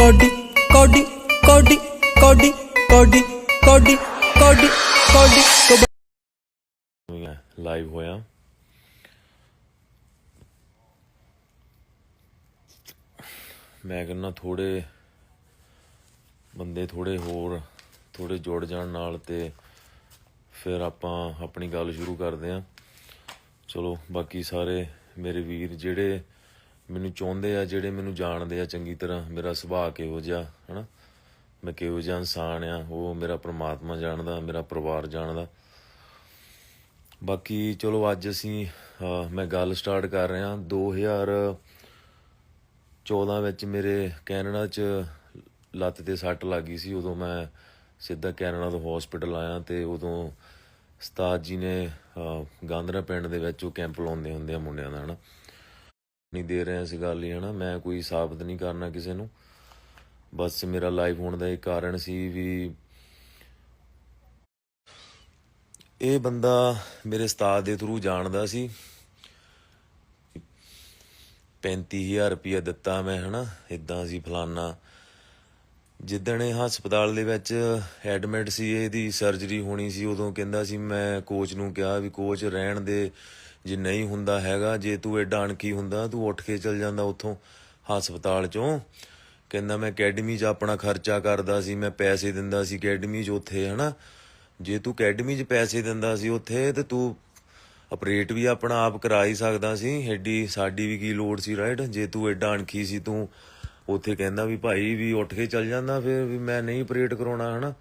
Cody ਕੋਡੀ ਕੋਡੀ ਕੋਡੀ ਕੋਡੀ ਕੋਡੀ ਕੋਡੀ ਕੋਡੀ ਲਾਈਵ ਹੋਇਆ। ਮੈਂ ਕਹਿੰਦਾ ਥੋੜੇ ਬੰਦੇ ਥੋੜੇ ਹੋਰ ਥੋੜੇ ਜੁੜ ਜਾਣ ਨਾਲ ਤੇ ਫਿਰ ਆਪਾਂ ਆਪਣੀ ਗੱਲ ਸ਼ੁਰੂ ਕਰਦੇ ਆਂ ਚਲੋ ਬਾਕੀ ਸਾਰੇ ਮੇਰੇ ਵੀਰ ਜਿਹੜੇ ਮੈਨੂੰ ਚਾਹੁੰਦੇ ਆ ਜਿਹੜੇ ਮੈਨੂੰ ਜਾਣਦੇ ਆ ਚੰਗੀ ਤਰ੍ਹਾਂ ਮੇਰਾ ਸੁਭਾਅ ਕਿਹੋ ਜਿਹਾ ਹਨਾ? ਮੈਂ ਕਿਹੋ ਜਿਹਾ ਇਨਸਾਨ ਆ ਉਹ ਮੇਰਾ ਪ੍ਰਮਾਤਮਾ ਜਾਣਦਾ ਮੇਰਾ ਪਰਿਵਾਰ ਜਾਣਦਾ। ਬਾਕੀ ਚਲੋ ਅੱਜ ਅਸੀਂ ਮੈਂ ਗੱਲ ਸਟਾਰਟ ਕਰ ਰਿਹਾ। 2014 ਵਿੱਚ ਮੇਰੇ ਕੈਨੇਡਾ 'ਚ ਲੱਤ ਤੇ ਸੱਟ ਲੱਗੀ ਸੀ ਉਦੋਂ ਮੈਂ ਸਿੱਧਾ ਕੈਨੇਡਾ ਤੋਂ ਹਸਪੀਟਲ ਆਇਆ ਤੇ ਉਦੋਂ ਉਸਤਾਦ ਜੀ ਨੇ ਅਹ, ਗਾਂਧਰਾ ਪਿੰਡ ਦੇ ਵਿੱਚ ਉਹ ਕੈਂਪ ਲਾਉਂਦੇ ਹੁੰਦੇ ਆ ਮੁੰਡਿਆਂ ਦਾ ਹਨਾ? ਨਹੀਂ ਦੇ ਰਹੇ ਇਸ ਗੱਲ ਹੀ, ਹਨਾ? ਮੈਂ ਕੋਈ ਸਾਬਤ ਨਹੀਂ ਕਰਨਾ ਕਿਸੇ ਨੂੰ। ਬਸ ਮੇਰਾ ਲਾਈਵ ਹੋਣ ਦਾ ਇੱਕ ਕਾਰਨ ਸੀ ਵੀ ਇਹ ਬੰਦਾ ਮੇਰੇ ਉਸਤਾਦ ਦੇ ਥਰੂ ਜਾਣਦਾ ਸੀ। 35000 ਰੁਪਇਆ ਦਿੱਤਾ ਮੈਂ, ਹਨਾ? ਇਦਾਂ ਸੀ ਫਲਾਨਾ। ਜਿੱਦਣ ਇਹ ਹਸਪਤਾਲ ਦੇ ਵਿੱਚ ਐਡਮਿਟ ਸੀ, ਇਹਦੀ ਸਰਜਰੀ ਹੋਣੀ ਸੀ, ਉਦੋਂ ਕਹਿੰਦਾ ਸੀ, ਮੈਂ ਕੋਚ ਨੂੰ ਕਿਹਾ ਵੀ ਕੋਚ ਰਹਿਣ ਦੇ। ਜੇ ਨਹੀਂ ਹੁੰਦਾ ਹੈਗਾ, ਜੇ ਤੂੰ ਐਡਾ ਅਣਖੀ ਹੁੰਦਾ, ਤੂੰ ਉੱਠ ਕੇ ਚੱਲ ਜਾਂਦਾ ਉੱਥੋਂ ਹਸਪਤਾਲ ਚੋਂ। ਕਹਿੰਦਾ ਮੈਂ ਅਕੈਡਮੀ 'ਚ ਆਪਣਾ ਖਰਚਾ ਕਰਦਾ ਸੀ, ਮੈਂ ਪੈਸੇ ਦਿੰਦਾ ਸੀ ਅਕੈਡਮੀ 'ਚ ਉੱਥੇ, ਹਨਾ? ਜੇ ਤੂੰ ਅਕੈਡਮੀ 'ਚ ਪੈਸੇ ਦਿੰਦਾ ਸੀ ਉੱਥੇ, ਤੇ ਤੂੰ ਆਪਰੇਟ ਵੀ ਆਪਣਾ ਆਪ ਕਰਾ ਹੀ ਸਕਦਾ ਸੀ। ਐਡੀ ਸਾਡੀ ਵੀ ਕੀ ਲੋੜ ਸੀ ਰਾਈਟ ਜੇ ਤੂੰ ਐਡਾ ਅਣਖੀ ਸੀ, ਤੂੰ ਉੱਥੇ ਕਹਿੰਦਾ ਵੀ ਭਾਈ ਵੀ ਉੱਠ ਕੇ ਚੱਲ ਜਾਂਦਾ, ਫਿਰ ਵੀ ਮੈਂ ਨਹੀਂ ਆਪਰੇਟ ਕਰਾਉਣਾ, ਹਨਾ?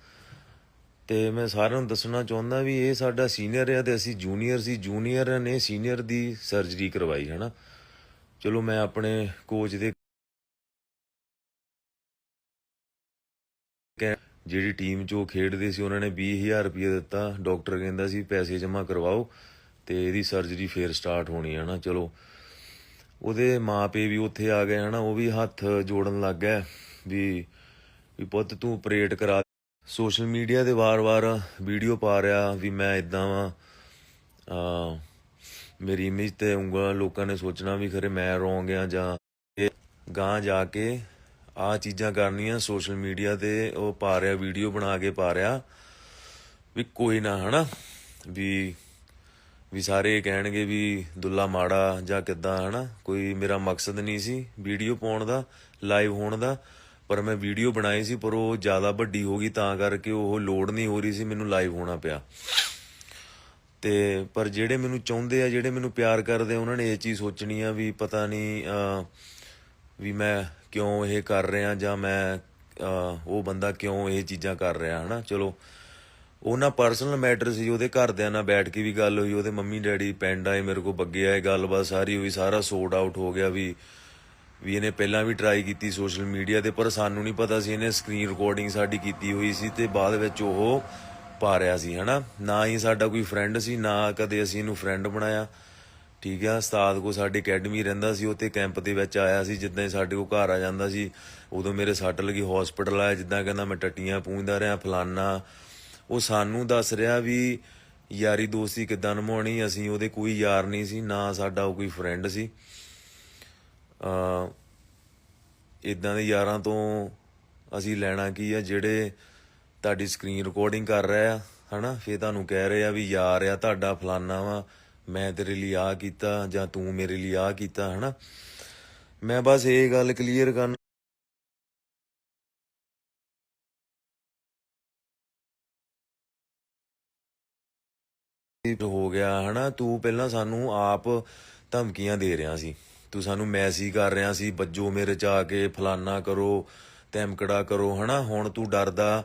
ਤੇ ਮੈਂ ਸਾਰਿਆਂ ਨੂੰ ਦੱਸਣਾ ਚਾਹੁੰਦਾ ਵੀ ਇਹ ਸਾਡਾ ਸੀਨੀਅਰ ਆ ਤੇ ਅਸੀਂ ਜੂਨੀਅਰ ਸੀ, ਜੂਨੀਅਰ ਨੇ ਸੀਨੀਅਰ ਦੀ ਸਰਜਰੀ ਕਰਵਾਈ, ਹਨਾ? ਚਲੋ ਮੈਂ ਆਪਣੇ ਕੋਚ ਦੇ ਜਿਹੜੀ ਟੀਮ 'ਚ ਉਹ ਖੇਡਦੇ ਸੀ, ਉਹਨਾਂ ਨੇ 20000 ਰੁਪਏ ਦਿੱਤਾ। ਡਾਕਟਰ ਕਹਿੰਦਾ ਸੀ, ਪੈਸੇ ਜਮ੍ਹਾਂ ਕਰਵਾਓ ਤੇ ਇਹਦੀ ਸਰਜਰੀ ਫੇਰ ਸਟਾਰਟ ਹੋਣੀ ਹੈ ਨਾ ਚਲੋ, ਉਹਦੇ ਮਾਪੇ ਵੀ ਉੱਥੇ ਆ ਗਏ, ਹਨਾ? ਉਹ ਵੀ ਹੱਥ ਜੋੜਨ ਲੱਗ ਗਏ ਵੀ ਵੀ ਪੁੱਤ ਤੂੰ ਆਪਰੇਟ ਕਰਾ ਸੋਸ਼ਲ ਮੀਡੀਆ ਤੇ ਵਾਰ-ਵਾਰ ਵੀਡੀਓ ਪਾ ਰਿਹਾ ਵੀ ਮੈਂ ਇਦਾਂ ਵਾਂ। ਆ, ਮੇਰੀ ਇਮੇਜ ਤੇ ਉਂਗਲਾਂ ਲੋਕਾਂ ਨੇ ਸੋਚਣਾ ਵੀ ਖਰੇ ਮੈਂ ਰੋਂਗ ਆ ਜਾਂ ਇਹ ਗਾਂ ਜਾ ਕੇ ਆ ਚੀਜ਼ਾਂ ਕਰਨੀਆਂ ਸੋਸ਼ਲ ਮੀਡੀਆ ਤੇ ਉਹ ਪਾ ਰਿਹਾ, ਵੀਡੀਓ ਬਣਾ ਕੇ ਪਾ ਰਿਹਾ ਵੀ ਕੋਈ ਨਾ, ਹਨਾ? ਵੀ ਵੀ ਸਾਰੇ ਕਹਿਣਗੇ ਵੀ ਦੁੱਲਾ ਮਾੜਾ ਜਾਂ ਕਿੱਦਾਂ, ਹਨਾ? ਕੋਈ ਮੇਰਾ ਮਕਸਦ ਨਹੀਂ ਸੀ ਵੀਡੀਓ ਪਾਉਣ ਦਾ ਲਾਈਵ ਹੋਣ ਦਾ। ਪਰ ਮੈਂ ਵੀਡੀਓ ਬਣਾਈ ਸੀ, ਪਰ ਉਹ ਜ਼ਿਆਦਾ ਵੱਡੀ ਹੋ ਗਈ, ਤਾਂ ਕਰਕੇ ਉਹ ਲੋਡ ਨਹੀਂ ਹੋ ਰਹੀ ਸੀ, ਮੈਨੂੰ ਲਾਈਵ ਹੋਣਾ ਪਿਆ। ਤੇ ਪਰ ਜਿਹੜੇ ਮੈਨੂੰ ਚਾਹੁੰਦੇ ਆ, ਜਿਹੜੇ ਮੈਨੂੰ ਪਿਆਰ ਕਰਦੇ ਆ, ਉਹਨਾਂ ਨੇ ਇਹ ਚੀਜ਼ ਸੋਚਣੀ ਆ ਵੀ ਪਤਾ ਨਹੀਂ ਵੀ ਮੈਂ ਕਿਉਂ ਇਹ ਕਰ ਰਿਹਾ ਜਾਂ ਮੈਂ ਉਹ ਬੰਦਾ ਕਿਉਂ ਇਹ ਚੀਜ਼ਾਂ ਕਰ ਰਿਹਾ, ਹਨਾ? ਚਲੋ ਉਹਨਾਂ ਪਰਸਨਲ ਮੈਟਰ ਸੀ, ਉਹਦੇ ਘਰਦਿਆਂ ਨਾਲ ਬੈਠ ਕੇ ਵੀ ਗੱਲ ਹੋਈ, ਉਹਦੇ ਮੰਮੀ ਡੈਡੀ ਪਿੰਡ ਆਏ, ਮੇਰੇ ਕੋਲ ਬੱਗੇ ਆਏ, ਗੱਲਬਾਤ ਸਾਰੀ ਹੋਈ, ਸਾਰਾ ਸੋਰਟ ਆਊਟ ਹੋ ਗਿਆ ਵੀ ਵੀ ਇਹਨੇ ਪਹਿਲਾਂ ਵੀ ਟਰਾਈ ਕੀਤੀ ਸੋਸ਼ਲ ਮੀਡੀਆ ਤੇ, ਪਰ ਸਾਨੂੰ ਨਹੀਂ ਪਤਾ ਸੀ ਇਹਨੇ ਸਕਰੀਨ ਰਿਕਾਰਡਿੰਗ ਸਾਡੀ ਕੀਤੀ ਹੋਈ ਸੀ ਤੇ ਬਾਅਦ ਵਿੱਚ ਉਹ ਪਾ ਰਿਹਾ ਸੀ, ਹਨਾ? ਨਾ ਹੀ ਸਾਡਾ ਕੋਈ ਫਰੈਂਡ ਸੀ, ਨਾ ਕਦੇ ਅਸੀਂ ਇਹਨੂੰ ਫਰੈਂਡ ਬਣਾਇਆ। ਠੀਕ ਆ? ਉਸਤਾਦ ਕੋ ਸਾਡੀ ਅਕੈਡਮੀ ਰਹਿੰਦਾ ਸੀ ਉੱਥੇ ਕੈਂਪ ਦੇ ਵਿੱਚ ਆਇਆ ਸੀ, ਜਿੱਦਾਂ ਹੀ ਸਾਡੇ ਕੋ ਘਰ ਆ ਜਾਂਦਾ ਸੀ, ਉਦੋਂ ਮੇਰੇ ਸੱਟ ਲੱਗੀ ਹਸਪੀਟਲ ਆਇਆ, ਜਿੱਦਾਂ ਕਹਿੰਦਾ ਮੈਂ ਟੱਟੀਆਂ ਪੂੰਝਦਾ ਰਿਹਾ, ਫਲਾਨਾ। ਉਹ ਸਾਨੂੰ ਦੱਸ ਰਿਹਾ ਵੀ, ਯਾਰੀ ਦੋਸਤੀ ਕਿੱਦਾਂ ਨਿਭਾਉਣੀ? ਅਸੀਂ ਉਹਦੇ ਕੋਈ ਯਾਰ ਨਹੀਂ ਸੀ, ਨਾ ਸਾਡਾ ਉਹ ਕੋਈ ਫਰੈਂਡ ਸੀ। ਇਦਾਂ ਦੇ ਯਾਰਾਂ ਤੋਂ ਅਸੀਂ ਲੈਣਾ ਕੀ ਆ, ਜਿਹੜੇ ਤੁਹਾਡੀ ਸਕਰੀਨ ਰਿਕਾਰਡਿੰਗ ਕਰ ਰਹੇ ਆ, ਹਨਾ? ਫੇਰ ਤੁਹਾਨੂੰ ਕਹਿ ਰਹੇ ਆ ਵੀ ਯਾਰ ਆ, ਤੁਹਾਡਾ ਫਲਾਨਾ ਵਾ, ਮੈਂ ਤੇਰੇ ਲਈ ਆ ਕੀਤਾ ਜਾਂ ਤੂੰ ਮੇਰੇ ਲਈ ਆ ਕੀਤਾ, ਹਨਾ? ਮੈਂ ਬਸ ਇਹ ਗੱਲ ਕਲੀਅਰ ਕਰਨ ਹੋ ਗਿਆ, ਹਨਾ? ਤੂੰ ਪਹਿਲਾਂ ਸਾਨੂੰ ਆਪ ਧਮਕੀਆਂ ਦੇ ਰਿਹਾ ਸੀ। ਤੂੰ ਸਾਨੂੰ ਮੈਸੇਜ ਕਰ ਰਿਹਾ ਸੀ, ਬੱਜੋ ਮੇਰੇ ਚ ਆ ਕੇ, ਫਲਾਨਾ ਕਰੋ, ਤੈਮਕੜਾ ਕਰੋ, ਹਨਾ? ਹੁਣ ਤੂੰ ਡਰਦਾ,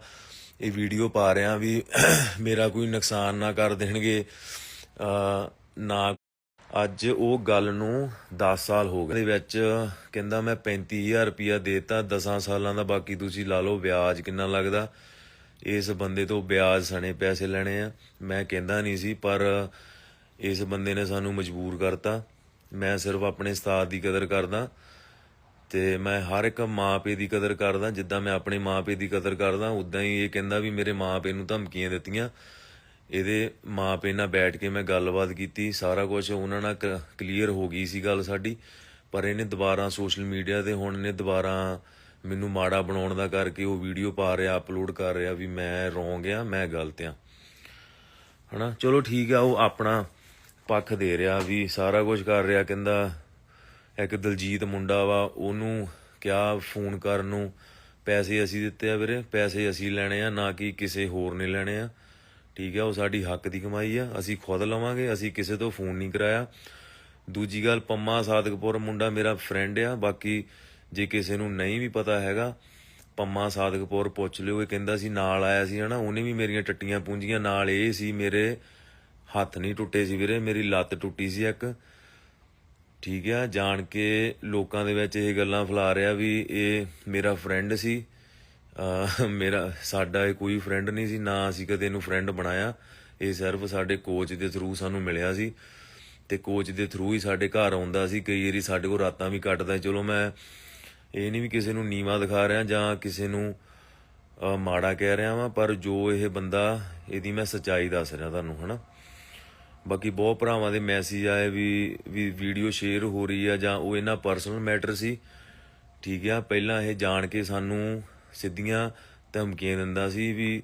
ਇਹ ਵੀਡੀਓ ਪਾ ਰਿਹਾ ਵੀ ਮੇਰਾ ਕੋਈ ਨੁਕਸਾਨ ਨਾ ਕਰ ਦੇਣਗੇ। ਨਾ। ਅੱਜ ਉਹ ਗੱਲ ਨੂੰ 10 ਸਾਲ ਹੋ ਗਏ। ਦੇ ਵਿੱਚ ਕਹਿੰਦਾ, ਮੈਂ 35000 ਰੁਪਇਆ ਦੇਤਾ 10 ਸਾਲਾਂ ਦਾ, ਬਾਕੀ ਤੁਸੀਂ ਲਾ ਲਓ, ਵਿਆਜ ਕਿੰਨਾ ਲੱਗਦਾ? ਇਸ ਬੰਦੇ ਤੋਂ ਵਿਆਜ ਸਣੇ ਪੈਸੇ ਲੈਣੇ ਆ। ਮੈਂ ਕਹਿੰਦਾ ਨਹੀਂ ਸੀ, ਪਰ ਇਸ ਬੰਦੇ ਨੇ ਸਾਨੂੰ ਮਜਬੂਰ ਕਰਤਾ। ਮੈਂ ਸਿਰਫ ਆਪਣੇ ਉਸਤਾਦ ਦੀ ਕਦਰ ਕਰਦਾ ਤੇ ਮੈਂ ਹਰ ਇੱਕ ਮਾਪੇ ਦੀ ਕਦਰ ਕਰਦਾ, ਜਿੱਦਾਂ ਮੈਂ ਆਪਣੇ ਮਾਪੇ ਦੀ ਕਦਰ ਕਰਦਾ, ਉਦਾਂ ਹੀ ਇਹ ਕਹਿੰਦਾ ਵੀ ਮੇਰੇ ਮਾਪੇ ਨੂੰ ਧਮਕੀਆਂ ਦਿੱਤੀਆਂ। ਇਹਦੇ ਮਾਪੇ ਨਾਲ ਬੈਠ ਕੇ ਮੈਂ ਗੱਲਬਾਤ ਕੀਤੀ, ਸਾਰਾ ਕੁਝ ਉਹਨਾਂ ਨਾਲ ਕਲੀਅਰ ਹੋ ਗਈ ਸੀ ਗੱਲ ਸਾਡੀ। ਪਰ ਇਹਨੇ ਦੁਬਾਰਾ ਸੋਸ਼ਲ ਮੀਡੀਆ ਤੇ ਹੁਣ ਇਹਨੇ ਦੁਬਾਰਾ ਮੈਨੂੰ ਮਾੜਾ ਬਣਾਉਣ ਦਾ ਕਰਕੇ ਉਹ ਵੀਡੀਓ ਪਾ ਰਿਹਾ ਅਪਲੋਡ ਕਰ ਰਿਹਾ ਵੀ ਮੈਂ ਰੋਂਗ ਆ, ਮੈਂ ਗਲਤ ਆ। ਹਨਾ? ਚਲੋ ਠੀਕ ਆ, ਉਹ ਆਪਣਾ ਪੱਖ ਦੇ ਰਿਹਾ, ਵੀ ਸਾਰਾ ਕੁਝ ਕਰ ਰਿਹਾ, ਕਹਿੰਦਾ, ਇੱਕ ਦਲਜੀਤ ਮੁੰਡਾ ਵਾ, ਉਹਨੂੰ ਕਿਹਾ ਫੋਨ ਕਰਨ ਨੂੰ? ਪੈਸੇ ਅਸੀਂ ਦਿੱਤੇ ਆ ਵੀਰੇ, ਪੈਸੇ ਅਸੀਂ ਲੈਣੇ ਆ, ਨਾ ਕਿ ਕਿਸੇ ਹੋਰ ਨੇ ਲੈਣੇ ਆ। ਠੀਕ ਆ, ਉਹ ਸਾਡੀ ਹੱਕ ਦੀ ਕਮਾਈ ਆ, ਅਸੀਂ ਖੁਦ ਲਵਾਂਗੇ, ਅਸੀਂ ਕਿਸੇ ਤੋਂ ਫੋਨ ਨਹੀਂ ਕਰਾਇਆ। ਦੂਜੀ ਗੱਲ, ਪੰਮਾ ਸਾਦਕਪੁਰ ਮੁੰਡਾ ਮੇਰਾ ਫਰੈਂਡ ਆ, ਬਾਕੀ ਜੇ ਕਿਸੇ ਨੂੰ ਨਹੀਂ ਵੀ ਪਤਾ ਹੈਗਾ, ਪੰਮਾ ਸਾਦਕਪੁਰ ਪੁੱਛ ਲਿਓ, ਇਹ ਕਹਿੰਦਾ ਸੀ ਨਾਲ ਆਇਆ ਸੀ, ਹਨਾ, ਉਹਨੇ ਵੀ ਮੇਰੀਆਂ ਟੱਟੀਆਂ ਪੂੰਜੀਆਂ ਨਾਲ ਇਹ ਸੀ ਮੇਰੇ ਹੱਥ ਨਹੀਂ ਟੁੱਟੇ ਸੀ ਵੀਰੇ, ਮੇਰੀ ਲੱਤ ਟੁੱਟੀ ਸੀ ਇੱਕ। ਠੀਕ ਆ, ਜਾਣ ਕੇ ਲੋਕਾਂ ਦੇ ਵਿੱਚ ਇਹ ਗੱਲਾਂ ਫੈਲਾ ਰਿਹਾ ਵੀ ਇਹ ਮੇਰਾ ਫਰੈਂਡ ਸੀ। ਮੇਰਾ, ਸਾਡਾ ਇਹ ਕੋਈ ਫਰੈਂਡ ਨਹੀਂ ਸੀ, ਨਾ ਅਸੀਂ ਕਦੇ ਇਹਨੂੰ ਫਰੈਂਡ ਬਣਾਇਆ। ਇਹ ਸਿਰਫ ਸਾਡੇ ਕੋਚ ਦੇ ਥਰੂ ਸਾਨੂੰ ਮਿਲਿਆ ਸੀ ਤੇ ਕੋਚ ਦੇ ਥਰੂ ਹੀ ਸਾਡੇ ਘਰ ਆਉਂਦਾ ਸੀ। ਕਈ ਵਾਰੀ ਸਾਡੇ ਕੋਲ ਰਾਤਾਂ ਵੀ ਕੱਟਦਾ, ਚਲੋ ਮੈਂ ਇਹ ਨਹੀਂ ਵੀ ਕਿਸੇ ਨੂੰ ਨੀਵਾ ਦਿਖਾ ਰਿਹਾ ਜਾਂ ਕਿਸੇ ਨੂੰ ਮਾੜਾ ਕਹਿ ਰਿਹਾ ਵਾਂ, ਪਰ ਜੋ ਇਹ ਬੰਦਾ, ਇਹਦੀ ਮੈਂ ਸੱਚਾਈ ਦੱਸ ਰਿਹਾ ਤੁਹਾਨੂੰ, ਹਨਾ? ਬਾਕੀ ਬਹੁਤ ਭਰਾਵਾਂ ਦੇ ਮੈਸੇਜ ਆਏ ਵੀ ਵੀ ਵੀਡੀਓ ਸ਼ੇਅਰ ਹੋ ਰਹੀ ਆ ਜਾਂ ਉਹ ਇਹਨਾਂ ਪਰਸਨਲ ਮੈਟਰ ਸੀ। ਠੀਕ ਆ, ਪਹਿਲਾਂ ਇਹ ਜਾਣ ਕੇ ਸਾਨੂੰ ਸਿੱਧੀਆਂ ਧਮਕੀਆਂ ਦਿੰਦਾ ਸੀ ਵੀ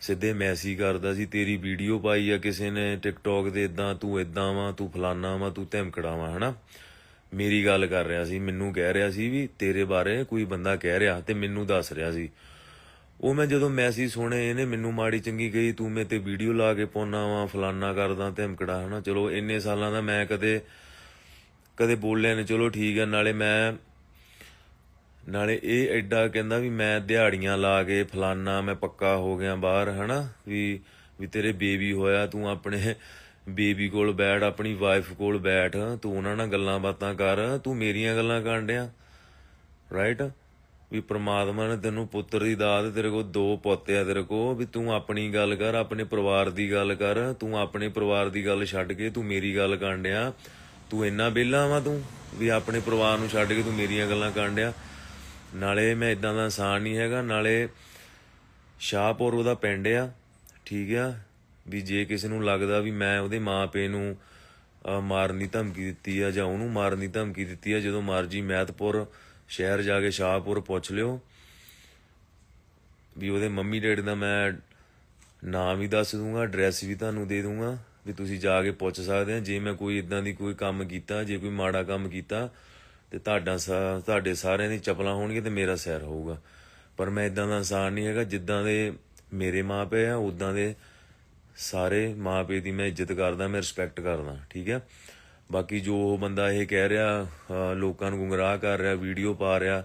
ਸਿੱਧੇ ਮੈਸੇਜ ਕਰਦਾ ਸੀ, ਤੇਰੀ ਵੀਡੀਓ ਪਾਈ ਆ ਕਿਸੇ ਨੇ ਟਿਕਟੌਕ ਤੇ ਇਦਾਂ ਤੂੰ ਇਦਾਂ ਵਾ, ਤੂੰ ਫਲਾਨਾ ਵਾ, ਤੂੰ ਧਮਕੜਾ ਵਾ, ਹਨਾ? ਮੇਰੀ ਗੱਲ ਕਰ ਰਿਹਾ ਸੀ, ਮੈਨੂੰ ਕਹਿ ਰਿਹਾ ਸੀ ਵੀ ਤੇਰੇ ਬਾਰੇ ਕੋਈ ਬੰਦਾ ਕਹਿ ਰਿਹਾ ਤੇ ਮੈਨੂੰ ਦੱਸ ਰਿਹਾ ਸੀ। ਉਹ ਮੈਂ ਜਦੋਂ ਮੈਸੇਜ ਸੁਣੇ, ਇਹਨੇ ਮੈਨੂੰ ਮਾੜੀ ਚੰਗੀ ਕਹੀ, ਤੂੰ ਮੇਰੇ ਤੇ ਵੀਡੀਓ ਲਾ ਕੇ ਪਾਉਣਾ ਵਾ, ਫਲਾਨਾ ਕਰਦਾ ਧਮਕੜਾ ਹਨਾ? ਚਲੋ, ਇੰਨੇ ਸਾਲਾਂ ਦਾ ਮੈਂ ਕਦੇ ਕਦੇ ਬੋਲਿਆ ਨੇ। ਚਲੋ, ਠੀਕ ਹੈ ਨਾਲੇ ਮੈਂ, ਨਾਲੇ ਇਹ ਐਡਾ ਕਹਿੰਦਾ ਵੀ ਮੈਂ ਦਿਹਾੜੀਆਂ ਲਾ ਕੇ ਫਲਾਨਾ, ਮੈਂ ਪੱਕਾ ਹੋ ਗਿਆ ਬਾਹਰ, ਹਨਾ? ਵੀ ਵੀ ਤੇਰੇ ਬੇਬੀ ਹੋਇਆ, ਤੂੰ ਆਪਣੇ ਬੇਬੀ ਕੋਲ ਬੈਠ, ਆਪਣੀ ਵਾਈਫ ਕੋਲ ਬੈਠ, ਤੂੰ ਉਹਨਾਂ ਨਾਲ ਗੱਲਾਂ ਬਾਤਾਂ ਕਰ, ਤੂੰ ਮੇਰੀਆਂ ਗੱਲਾਂ ਕਰਨ ਡਿਆ ਰਾਈਟ ਵੀ ਪ੍ਰਮਾਤਮਾ ਨੇ ਤੈਨੂੰ ਪੁੱਤਰ ਦੀ ਦਾਤ, ਤੇਰੇ ਕੋਲ ਦੋ ਪੋਤੇ ਆ ਤੇਰੇ ਕੋਲ, ਵੀ ਤੂੰ ਆਪਣੀ ਗੱਲ ਕਰ, ਆਪਣੇ ਪਰਿਵਾਰ ਦੀ ਗੱਲ ਕਰ, ਤੂੰ ਆਪਣੇ ਪਰਿਵਾਰ ਦੀ ਗੱਲ ਛੱਡ ਕੇ ਤੂੰ ਮੇਰੀ ਗੱਲ ਕਰਨ ਡਿਆ ਤੂੰ ਇੰਨਾ ਵਿਹਲਾ ਵਾ ਤੂੰ, ਵੀ ਆਪਣੇ ਪਰਿਵਾਰ ਨੂੰ ਛੱਡ ਕੇ ਤੂੰ ਮੇਰੀਆਂ ਗੱਲਾਂ ਕਰਨ ਡਿਆ ਨਾਲੇ ਮੈਂ ਇਦਾਂ ਦਾ ਇਨਸਾਨ ਨਹੀਂ ਹੈਗਾ, ਨਾਲੇ ਸ਼ਾਹਪੁਰ ਉਹਦਾ ਪਿੰਡ ਆ, ਠੀਕ ਆ? ਵੀ ਜੇ ਕਿਸੇ ਨੂੰ ਲੱਗਦਾ ਵੀ ਮੈਂ ਉਹਦੇ ਮਾਪੇ ਨੂੰ ਮਾਰਨ ਦੀ ਧਮਕੀ ਦਿੱਤੀ ਆ ਜਾਂ ਉਹਨੂੰ ਮਾਰਨ ਦੀ ਧਮਕੀ ਦਿੱਤੀ ਆ, ਜਦੋਂ ਮਰਜ਼ੀ ਮਹਿਤਪੁਰ ਸ਼ਹਿਰ ਜਾ ਕੇ ਸ਼ਾਹਪੁਰ ਪੁੱਛ ਲਿਓ। ਵੀ ਉਹਦੇ ਮੰਮੀ ਡੈਡੀ ਦਾ ਮੈਂ ਨਾਮ ਵੀ ਦੱਸ ਦੂੰਗਾ ਐਡਰੈਸ ਵੀ ਤੁਹਾਨੂੰ ਦੇ ਦੂੰਗਾ, ਵੀ ਤੁਸੀਂ ਜਾ ਕੇ ਪੁੱਛ ਸਕਦੇ ਆ। ਜੇ ਮੈਂ ਕੋਈ ਇਦਾਂ ਦੀ ਕੋਈ ਕੰਮ ਕੀਤਾ, ਜੇ ਕੋਈ ਮਾੜਾ ਕੰਮ ਕੀਤਾ, ਤੇ ਤੁਹਾਡਾ ਸਾ- ਤੁਹਾਡੇ ਸਾਰਿਆਂ ਦੀ ਚਪਲਾਂ ਹੋਣਗੀਆਂ ਤੇ ਮੇਰਾ ਸਿਰ ਹੋਊਗਾ। ਪਰ ਮੈਂ ਇਦਾਂ ਦਾ ਇਨਸਾਨ ਨਹੀਂ ਹੈਗਾ, ਜਿੱਦਾਂ ਦੇ ਮੇਰੇ ਮਾਪੇ ਆ ਉਦਾਂ ਦੇ ਸਾਰੇ ਮਾਪੇ ਦੀ ਮੈਂ ਇੱਜ਼ਤ ਕਰਦਾ, ਮੈਂ ਰਿਸਪੈਕਟ ਕਰਦਾ, ਠੀਕ ਹੈ ਬਾਕੀ ਜੋ ਉਹ ਬੰਦਾ ਇਹ ਕਹਿ ਰਿਹਾ ਲੋਕਾਂ ਨੂੰ ਗੁੰਮਰਾਹ ਕਰ ਰਿਹਾ, ਵੀਡੀਓ ਪਾ ਰਿਹਾ,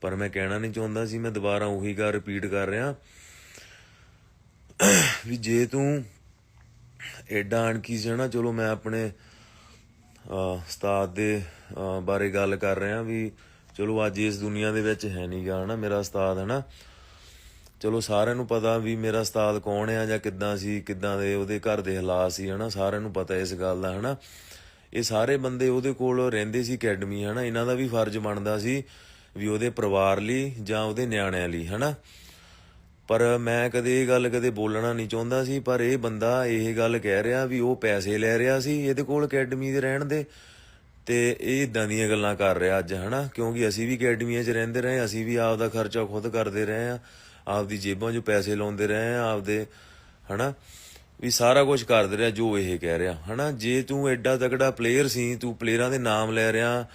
ਪਰ ਮੈਂ ਕਹਿਣਾ ਨਹੀਂ ਚਾਹੁੰਦਾ ਸੀ, ਮੈਂ ਦੁਬਾਰਾ ਉਹੀ ਗੱਲ ਰਿਪੀਟ ਕਰ ਰਿਹਾ। ਵੀ ਜੇ ਤੂੰ ਐਡਾ ਅਣਕੀ ਸੀ ਨਾ, ਚਲੋ ਮੈਂ ਆਪਣੇ ਉਸਤਾਦ ਦੇ ਬਾਰੇ ਗੱਲ ਕਰ ਰਿਹਾ ਵੀ ਚਲੋ ਅੱਜ ਇਸ ਦੁਨੀਆ ਦੇ ਵਿੱਚ ਹੈ ਨਹੀਂ ਨਹੀਂਗਾ ਹਨਾ, ਮੇਰਾ ਉਸਤਾਦ, ਹਨਾ। ਚਲੋ ਸਾਰਿਆਂ ਨੂੰ ਪਤਾ ਵੀ ਮੇਰਾ ਉਸਤਾਦ ਕੌਣ ਆ ਜਾਂ ਕਿੱਦਾਂ ਸੀ, ਕਿੱਦਾਂ ਦੇ ਉਹਦੇ ਘਰ ਦੇ ਹਾਲਾਤ ਸੀ, ਹਨਾ, ਸਾਰਿਆਂ ਨੂੰ ਪਤਾ ਇਸ ਗੱਲ ਦਾ, ਹਨਾ। ਇਹ ਸਾਰੇ ਬੰਦੇ ਉਹਦੇ ਕੋਲ ਰਹਿੰਦੇ ਸੀ ਅਕੈਡਮੀ, ਹਨਾ? ਇਹਨਾਂ ਦਾ ਵੀ ਫਰਜ਼ ਬਣਦਾ ਸੀ ਵੀ ਉਹਦੇ ਪਰਿਵਾਰ ਲਈ ਜਾਂ ਉਹਦੇ ਨਿਆਣਿਆਂ ਲਈ, ਹਨਾ? ਪਰ ਮੈਂ ਕਦੇ ਇਹ ਗੱਲ ਕਦੇ ਬੋਲਣਾ ਨਹੀਂ ਚਾਹੁੰਦਾ ਸੀ, ਪਰ ਇਹ ਬੰਦਾ ਇਹ ਗੱਲ ਕਹਿ ਰਿਹਾ ਵੀ ਉਹ ਪੈਸੇ ਲੈ ਰਿਹਾ ਸੀ ਇਹਦੇ ਕੋਲ ਅਕੈਡਮੀ ਦੇ ਰਹਿਣ ਦੇ ਤੇ ਇਹ ਇਦਾਂ ਦੀਆਂ ਗੱਲਾਂ ਕਰ ਰਿਹਾ ਅੱਜ, ਹਨਾ? ਕਿਉਂਕਿ ਅਸੀਂ ਵੀ ਅਕੈਡਮੀਆਂ 'ਚ ਰਹਿੰਦੇ ਰਹੇ, ਅਸੀਂ ਵੀ ਆਪ ਦਾ ਖਰਚਾ ਖੁਦ ਕਰਦੇ ਰਹੇ ਆ ਆਪਦੀ ਜੇਬਾਂ 'ਚੋਂ ਪੈਸੇ ਲਾਉਂਦੇ ਰਹੇ ਆ ਆਪਦੇ, ਹਨਾ? ਵੀ ਸਾਰਾ ਕੁਝ ਕਰਦੇ ਰਿਹਾ ਜੋ ਇਹ ਕਹਿ ਰਿਹਾ। ਹਨਾ, ਜੇ ਤੂੰ ਐਡਾ ਤਗੜਾ ਪਲੇਅਰ ਸੀ, ਤੂੰ ਪਲੇਅਰਾਂ ਦੇ ਨਾਮ ਲੈ ਰਿਹਾ,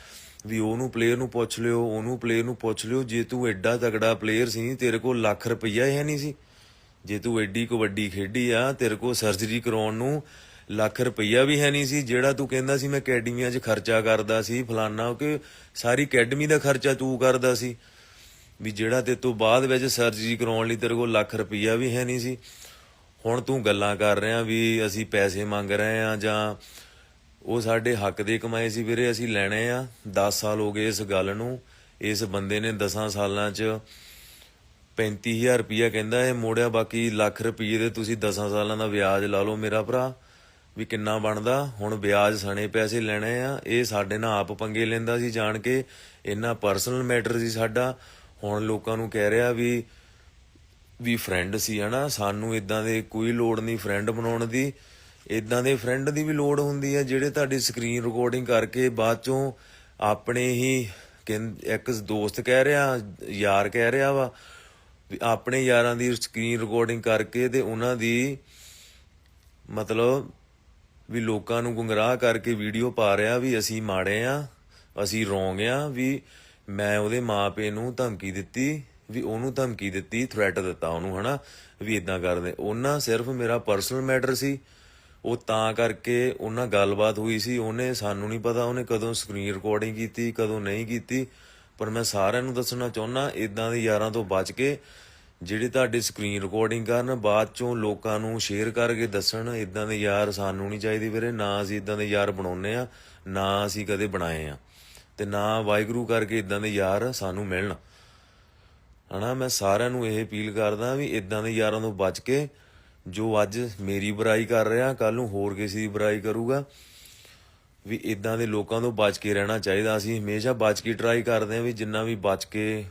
ਵੀ ਉਹਨੂੰ ਪਲੇਅਰ ਨੂੰ ਪੁੱਛ ਲਿਓ, ਉਹਨੂੰ ਪਲੇਅਰ ਨੂੰ ਪੁੱਛ ਲਿਓ, ਜੇ ਤੂੰ ਐਡਾ ਤਕੜਾ ਪਲੇਅਰ ਸੀ, ਤੇਰੇ ਕੋਲ ਲੱਖ ਰੁਪਈਆ ਹੈ ਨਹੀਂ ਸੀ। ਜੇ ਤੂੰ ਐਡੀ ਕਬੱਡੀ ਖੇਡੀ ਆ, ਤੇਰੇ ਕੋਲ ਸਰਜਰੀ ਕਰਾਉਣ ਨੂੰ ਲੱਖ ਰੁਪਈਆ ਵੀ ਹੈ ਨਹੀਂ ਸੀ, ਜਿਹੜਾ ਤੂੰ ਕਹਿੰਦਾ ਸੀ ਮੈਂ ਅਕੈਡਮੀਆਂ 'ਚ ਖਰਚਾ ਕਰਦਾ ਸੀ, ਫਲਾਨਾ ਕਿ ਸਾਰੀ ਅਕੈਡਮੀ ਦਾ ਖਰਚਾ ਤੂੰ ਕਰਦਾ ਸੀ। ਵੀ ਜਿਹੜਾ ਤੇ ਤੋਂ ਬਾਅਦ ਵਿੱਚ ਸਰਜਰੀ ਕਰਾਉਣ ਲਈ ਤੇਰੇ ਕੋਲ ਲੱਖ ਰੁਪਈਆ ਵੀ ਹੈ ਨਹੀਂ ਸੀ। ਹੁਣ ਤੂੰ ਗੱਲਾਂ ਕਰ ਰਿਹਾ ਵੀ ਅਸੀਂ ਪੈਸੇ ਮੰਗ ਰਹੇ ਆ ਜਾਂ ਉਹ ਸਾਡੇ ਹੱਕ ਦੇ ਕਮਾਏ ਸੀ ਵੀਰੇ, ਅਸੀਂ ਲੈਣੇ ਆ। 10 ਸਾਲ ਹੋ ਗਏ ਇਸ ਗੱਲ ਨੂੰ। ਇਸ ਬੰਦੇ ਨੇ 10 ਸਾਲਾਂ 'ਚ 35000 ਰੁਪਈਆ ਕਹਿੰਦਾ ਇਹ ਮੋੜਿਆ, ਬਾਕੀ ਲੱਖ ਰੁਪਈਏ ਦੇ ਤੁਸੀਂ 10 ਸਾਲਾਂ ਦਾ ਵਿਆਜ ਲਾ ਲਓ ਮੇਰਾ ਭਰਾ। ਵੀ ਕਿੰਨਾ ਬਣਦਾ? ਹੁਣ ਵਿਆਜ ਸਣੇ ਪੈਸੇ ਲੈਣੇ ਆ। ਇਹ ਸਾਡੇ ਨਾਲ ਆਪ ਪੰਗੇ ਲੈਂਦਾ ਸੀ ਜਾਣ ਕੇ। ਇੰਨਾ ਪਰਸਨਲ ਮੈਟਰ ਸੀ ਸਾਡਾ। ਹੁਣ ਲੋਕਾਂ ਨੂੰ ਕਹਿ ਰਿਹਾ ਵੀ ਵੀ ਫਰੈਂਡ ਸੀ, ਹਨਾ? ਸਾਨੂੰ ਇਦਾਂ ਦੇ ਕੋਈ ਲੋੜ ਨਹੀਂ ਫਰੈਂਡ ਬਣਾਉਣ ਦੀ। ਇਦਾਂ ਦੇ ਫਰੈਂਡ ਦੀ ਵੀ ਲੋੜ ਹੁੰਦੀ ਹੈ ਜਿਹੜੇ ਤੁਹਾਡੀ ਸਕਰੀਨ ਰਿਕਾਰਡਿੰਗ ਕਰਕੇ ਬਾਅਦ ਚੋਂ ਆਪਣੇ ਹੀ ਕਹਿੰ- ਇੱਕ ਦੋਸਤ ਕਹਿ ਰਿਹਾ, ਯਾਰ ਕਹਿ ਰਿਹਾ ਵਾ, ਵੀ ਆਪਣੇ ਯਾਰਾਂ ਦੀ ਸਕਰੀਨ ਰਿਕਾਰਡਿੰਗ ਕਰਕੇ ਤੇ ਉਹਨਾਂ ਦੀ ਮਤਲਬ ਵੀ ਲੋਕਾਂ ਨੂੰ ਗੁੰਗਰਾਹ ਕਰਕੇ ਵੀਡੀਓ ਪਾ ਰਿਹਾ ਵੀ ਅਸੀਂ ਮਾੜੇ ਆ, ਅਸੀਂ ਰੋਂਗ ਆ, ਵੀ ਮੈਂ ਉਹਦੇ ਮਾਪੇ ਨੂੰ ਧਮਕੀ ਦਿੱਤੀ। ਵੀ ਉਹਨੂੰ ਧਮਕੀ ਦਿੱਤੀ ਥ੍ਰੈਟ ਦਿੱਤਾ ਉਹਨੂੰ, ਹਨਾ? ਵੀ ਇਦਾਂ ਕਰਦੇ। ਉਹਨਾਂ ਸਿਰਫ ਮੇਰਾ ਪਰਸਨਲ ਮੈਟਰ ਸੀ। ਉਹ ਤਾਂ ਕਰਕੇ ਉਹਨਾਂ ਗੱਲਬਾਤ ਹੋਈ ਸੀ। ਉਹਨੇ ਸਾਨੂੰ ਨਹੀਂ ਪਤਾ ਉਹਨੇ ਕਦੋਂ ਸਕਰੀਨ ਰਿਕਾਰਡਿੰਗ ਕੀਤੀ, ਕਦੋਂ ਨਹੀਂ ਕੀਤੀ। ਪਰ ਮੈਂ ਸਾਰਿਆਂ ਨੂੰ ਦੱਸਣਾ ਚਾਹੁੰਦਾ ਇਦਾਂ ਦੇ ਯਾਰਾਂ ਤੋਂ ਬਚ ਕੇ ਜਿਹੜੇ ਤੁਹਾਡੇ ਸਕਰੀਨ ਰਿਕਾਰਡਿੰਗ ਕਰਨ, ਬਾਅਦ ਚੋਂ ਲੋਕਾਂ ਨੂੰ ਸ਼ੇਅਰ ਕਰਕੇ ਦੱਸਣ ਇਦਾਂ ਦੇ ਯਾਰ ਸਾਨੂੰ ਨਹੀਂ ਚਾਹੀਦੇ ਵੀਰੇ। ਨਾ ਅਸੀਂ ਇਦਾਂ ਦੇ ਯਾਰ ਬਣਾਉਨੇ ਆ ਨਾ ਅਸੀਂ ਕਦੇ ਬਣਾਏ ਆ ਤੇ ਨਾ ਵਾਹਿਗੁਰੂ ਕਰਕੇ ਇਦਾਂ ਦੇ ਯਾਰ ਸਾਨੂੰ ਮਿਲਣ। ਹਨਾ, ਮੈਂ ਸਾਰਿਆਂ ਨੂੰ ਇਹ ਅਪੀਲ ਕਰਦਾ ਵੀ ਇਦਾਂ ਦੇ ਯਾਰਾਂ ਤੋਂ ਬਚ ਕੇ ਜੋ ਅੱਜ ਮੇਰੀ ਬੁਰਾਈ ਕਰ ਰਿਹਾ ਕੱਲ ਨੂੰ ਹੋਰ ਕਿਸੇ ਦੀ ਬੁਰਾਈ ਕਰੂਗਾ, ਵੀ ਇਦਾਂ ਦੇ ਲੋਕਾਂ ਤੋਂ ਬਚ ਕੇ ਰਹਿਣਾ ਚਾਹੀਦਾ। ਅਸੀਂ ਹਮੇਸ਼ਾ ਬਚ ਕੇ ਟਰਾਈ ਕਰਦੇ ਹਾਂ ਵੀ ਜਿੰਨਾ ਵੀ ਬਚ ਕੇ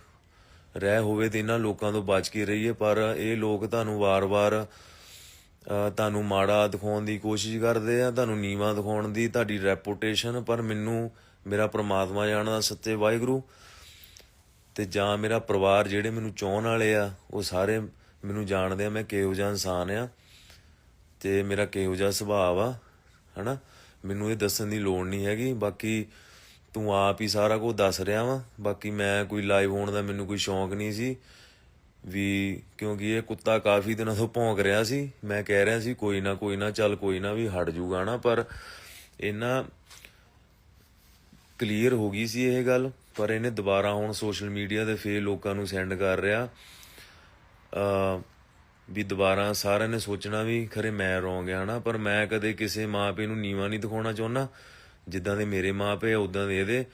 ਰਹਿ ਹੋਵੇ ਤੇ ਇਹਨਾਂ ਲੋਕਾਂ ਤੋਂ ਬਚ ਕੇ ਰਹੀਏ, ਪਰ ਇਹ ਲੋਕ ਤੁਹਾਨੂੰ ਵਾਰ-ਵਾਰ ਤੁਹਾਨੂੰ ਮਾੜਾ ਦਿਖਾਉਣ ਦੀ ਕੋਸ਼ਿਸ਼ ਕਰਦੇ ਆ, ਤੁਹਾਨੂੰ ਨੀਵਾ ਦਿਖਾਉਣ ਦੀ ਤੁਹਾਡੀ ਰੈਪੂਟੇਸ਼ਨ ਪਰ ਮੈਨੂੰ ਮੇਰਾ ਪ੍ਰਮਾਤਮਾ ਜਾਣਦਾ ਸੱਚੇ ਵਾਹਿਗੁਰੂ। ਤੇ ਜਾਂ ਮੇਰਾ ਪਰਿਵਾਰ ਜਿਹੜੇ ਮੈਨੂੰ ਚਾਹਣ ਵਾਲੇ ਆ, ਉਹ ਸਾਰੇ ਮੈਨੂੰ ਜਾਣਦੇ ਆ, ਮੈਂ ਕਿਹੋ ਜਿਹਾ ਇਨਸਾਨ ਆ ਤੇ ਮੇਰਾ ਕਿਹੋ ਜਿਹਾ ਸੁਭਾਅ ਆ, ਹਨਾ? ਮੈਨੂੰ ਇਹ ਦੱਸਣ ਦੀ ਲੋੜ ਨਹੀਂ ਹੈਗੀ, ਬਾਕੀ ਤੂੰ ਆਪ ਹੀ ਸਾਰਾ ਕੁਝ ਦੱਸ ਰਿਹਾ ਵਾ, ਬਾਕੀ ਮੈਂ ਕੋਈ ਲਾਈਵ ਹੋਣ ਦਾ ਮੈਨੂੰ ਕੋਈ ਸ਼ੌਂਕ ਨਹੀਂ ਸੀ, ਵੀ ਕਿਉਂਕਿ ਇਹ ਕੁੱਤਾ ਕਾਫੀ ਦਿਨਾਂ ਤੋਂ ਭੌਂਕ ਰਿਹਾ ਸੀ, ਮੈਂ ਕਹਿ ਰਿਹਾ ਸੀ, ਕੋਈ ਨਾ ਕੋਈ ਨਾ, ਚੱਲ ਕੋਈ ਨਾ ਵੀ ਹਟ ਜੂਗਾ ਨਾ, ਪਰ ਇਹਨਾਂ ਕਲੀਅਰ ਹੋ ਗਈ ਸੀ ਇਹ ਗੱਲ ਪਰ ਇਹਨੇ ਦੁਬਾਰਾ ਹੁਣ ਸੋਸ਼ਲ ਮੀਡੀਆ ਤੇ ਫੇਰ ਲੋਕਾਂ ਨੂੰ ਸੈਂਡ ਕਰ ਰਿਹਾ। ਅ ਵੀ ਦੁਬਾਰਾ ਸਾਰਿਆਂ ਨੇ ਸੋਚਣਾ ਵੀ ਖਰੇ ਮੈਂ ਰੋਂਗ ਆ ਹਨਾ, ਪਰ ਮੈਂ ਕਦੇ ਕਿਸੇ ਮਾਪੇ ਨੂੰ ਨੀਵਾ ਨਹੀਂ ਦਿਖਾਉਣਾ ਚਾਹੁੰਦਾ। ਜਿੱਦਾਂ ਦੇ ਮੇਰੇ ਮਾਪੇ ਆ ਉਦਾਂ ਦੇ ਇਹਦੇ।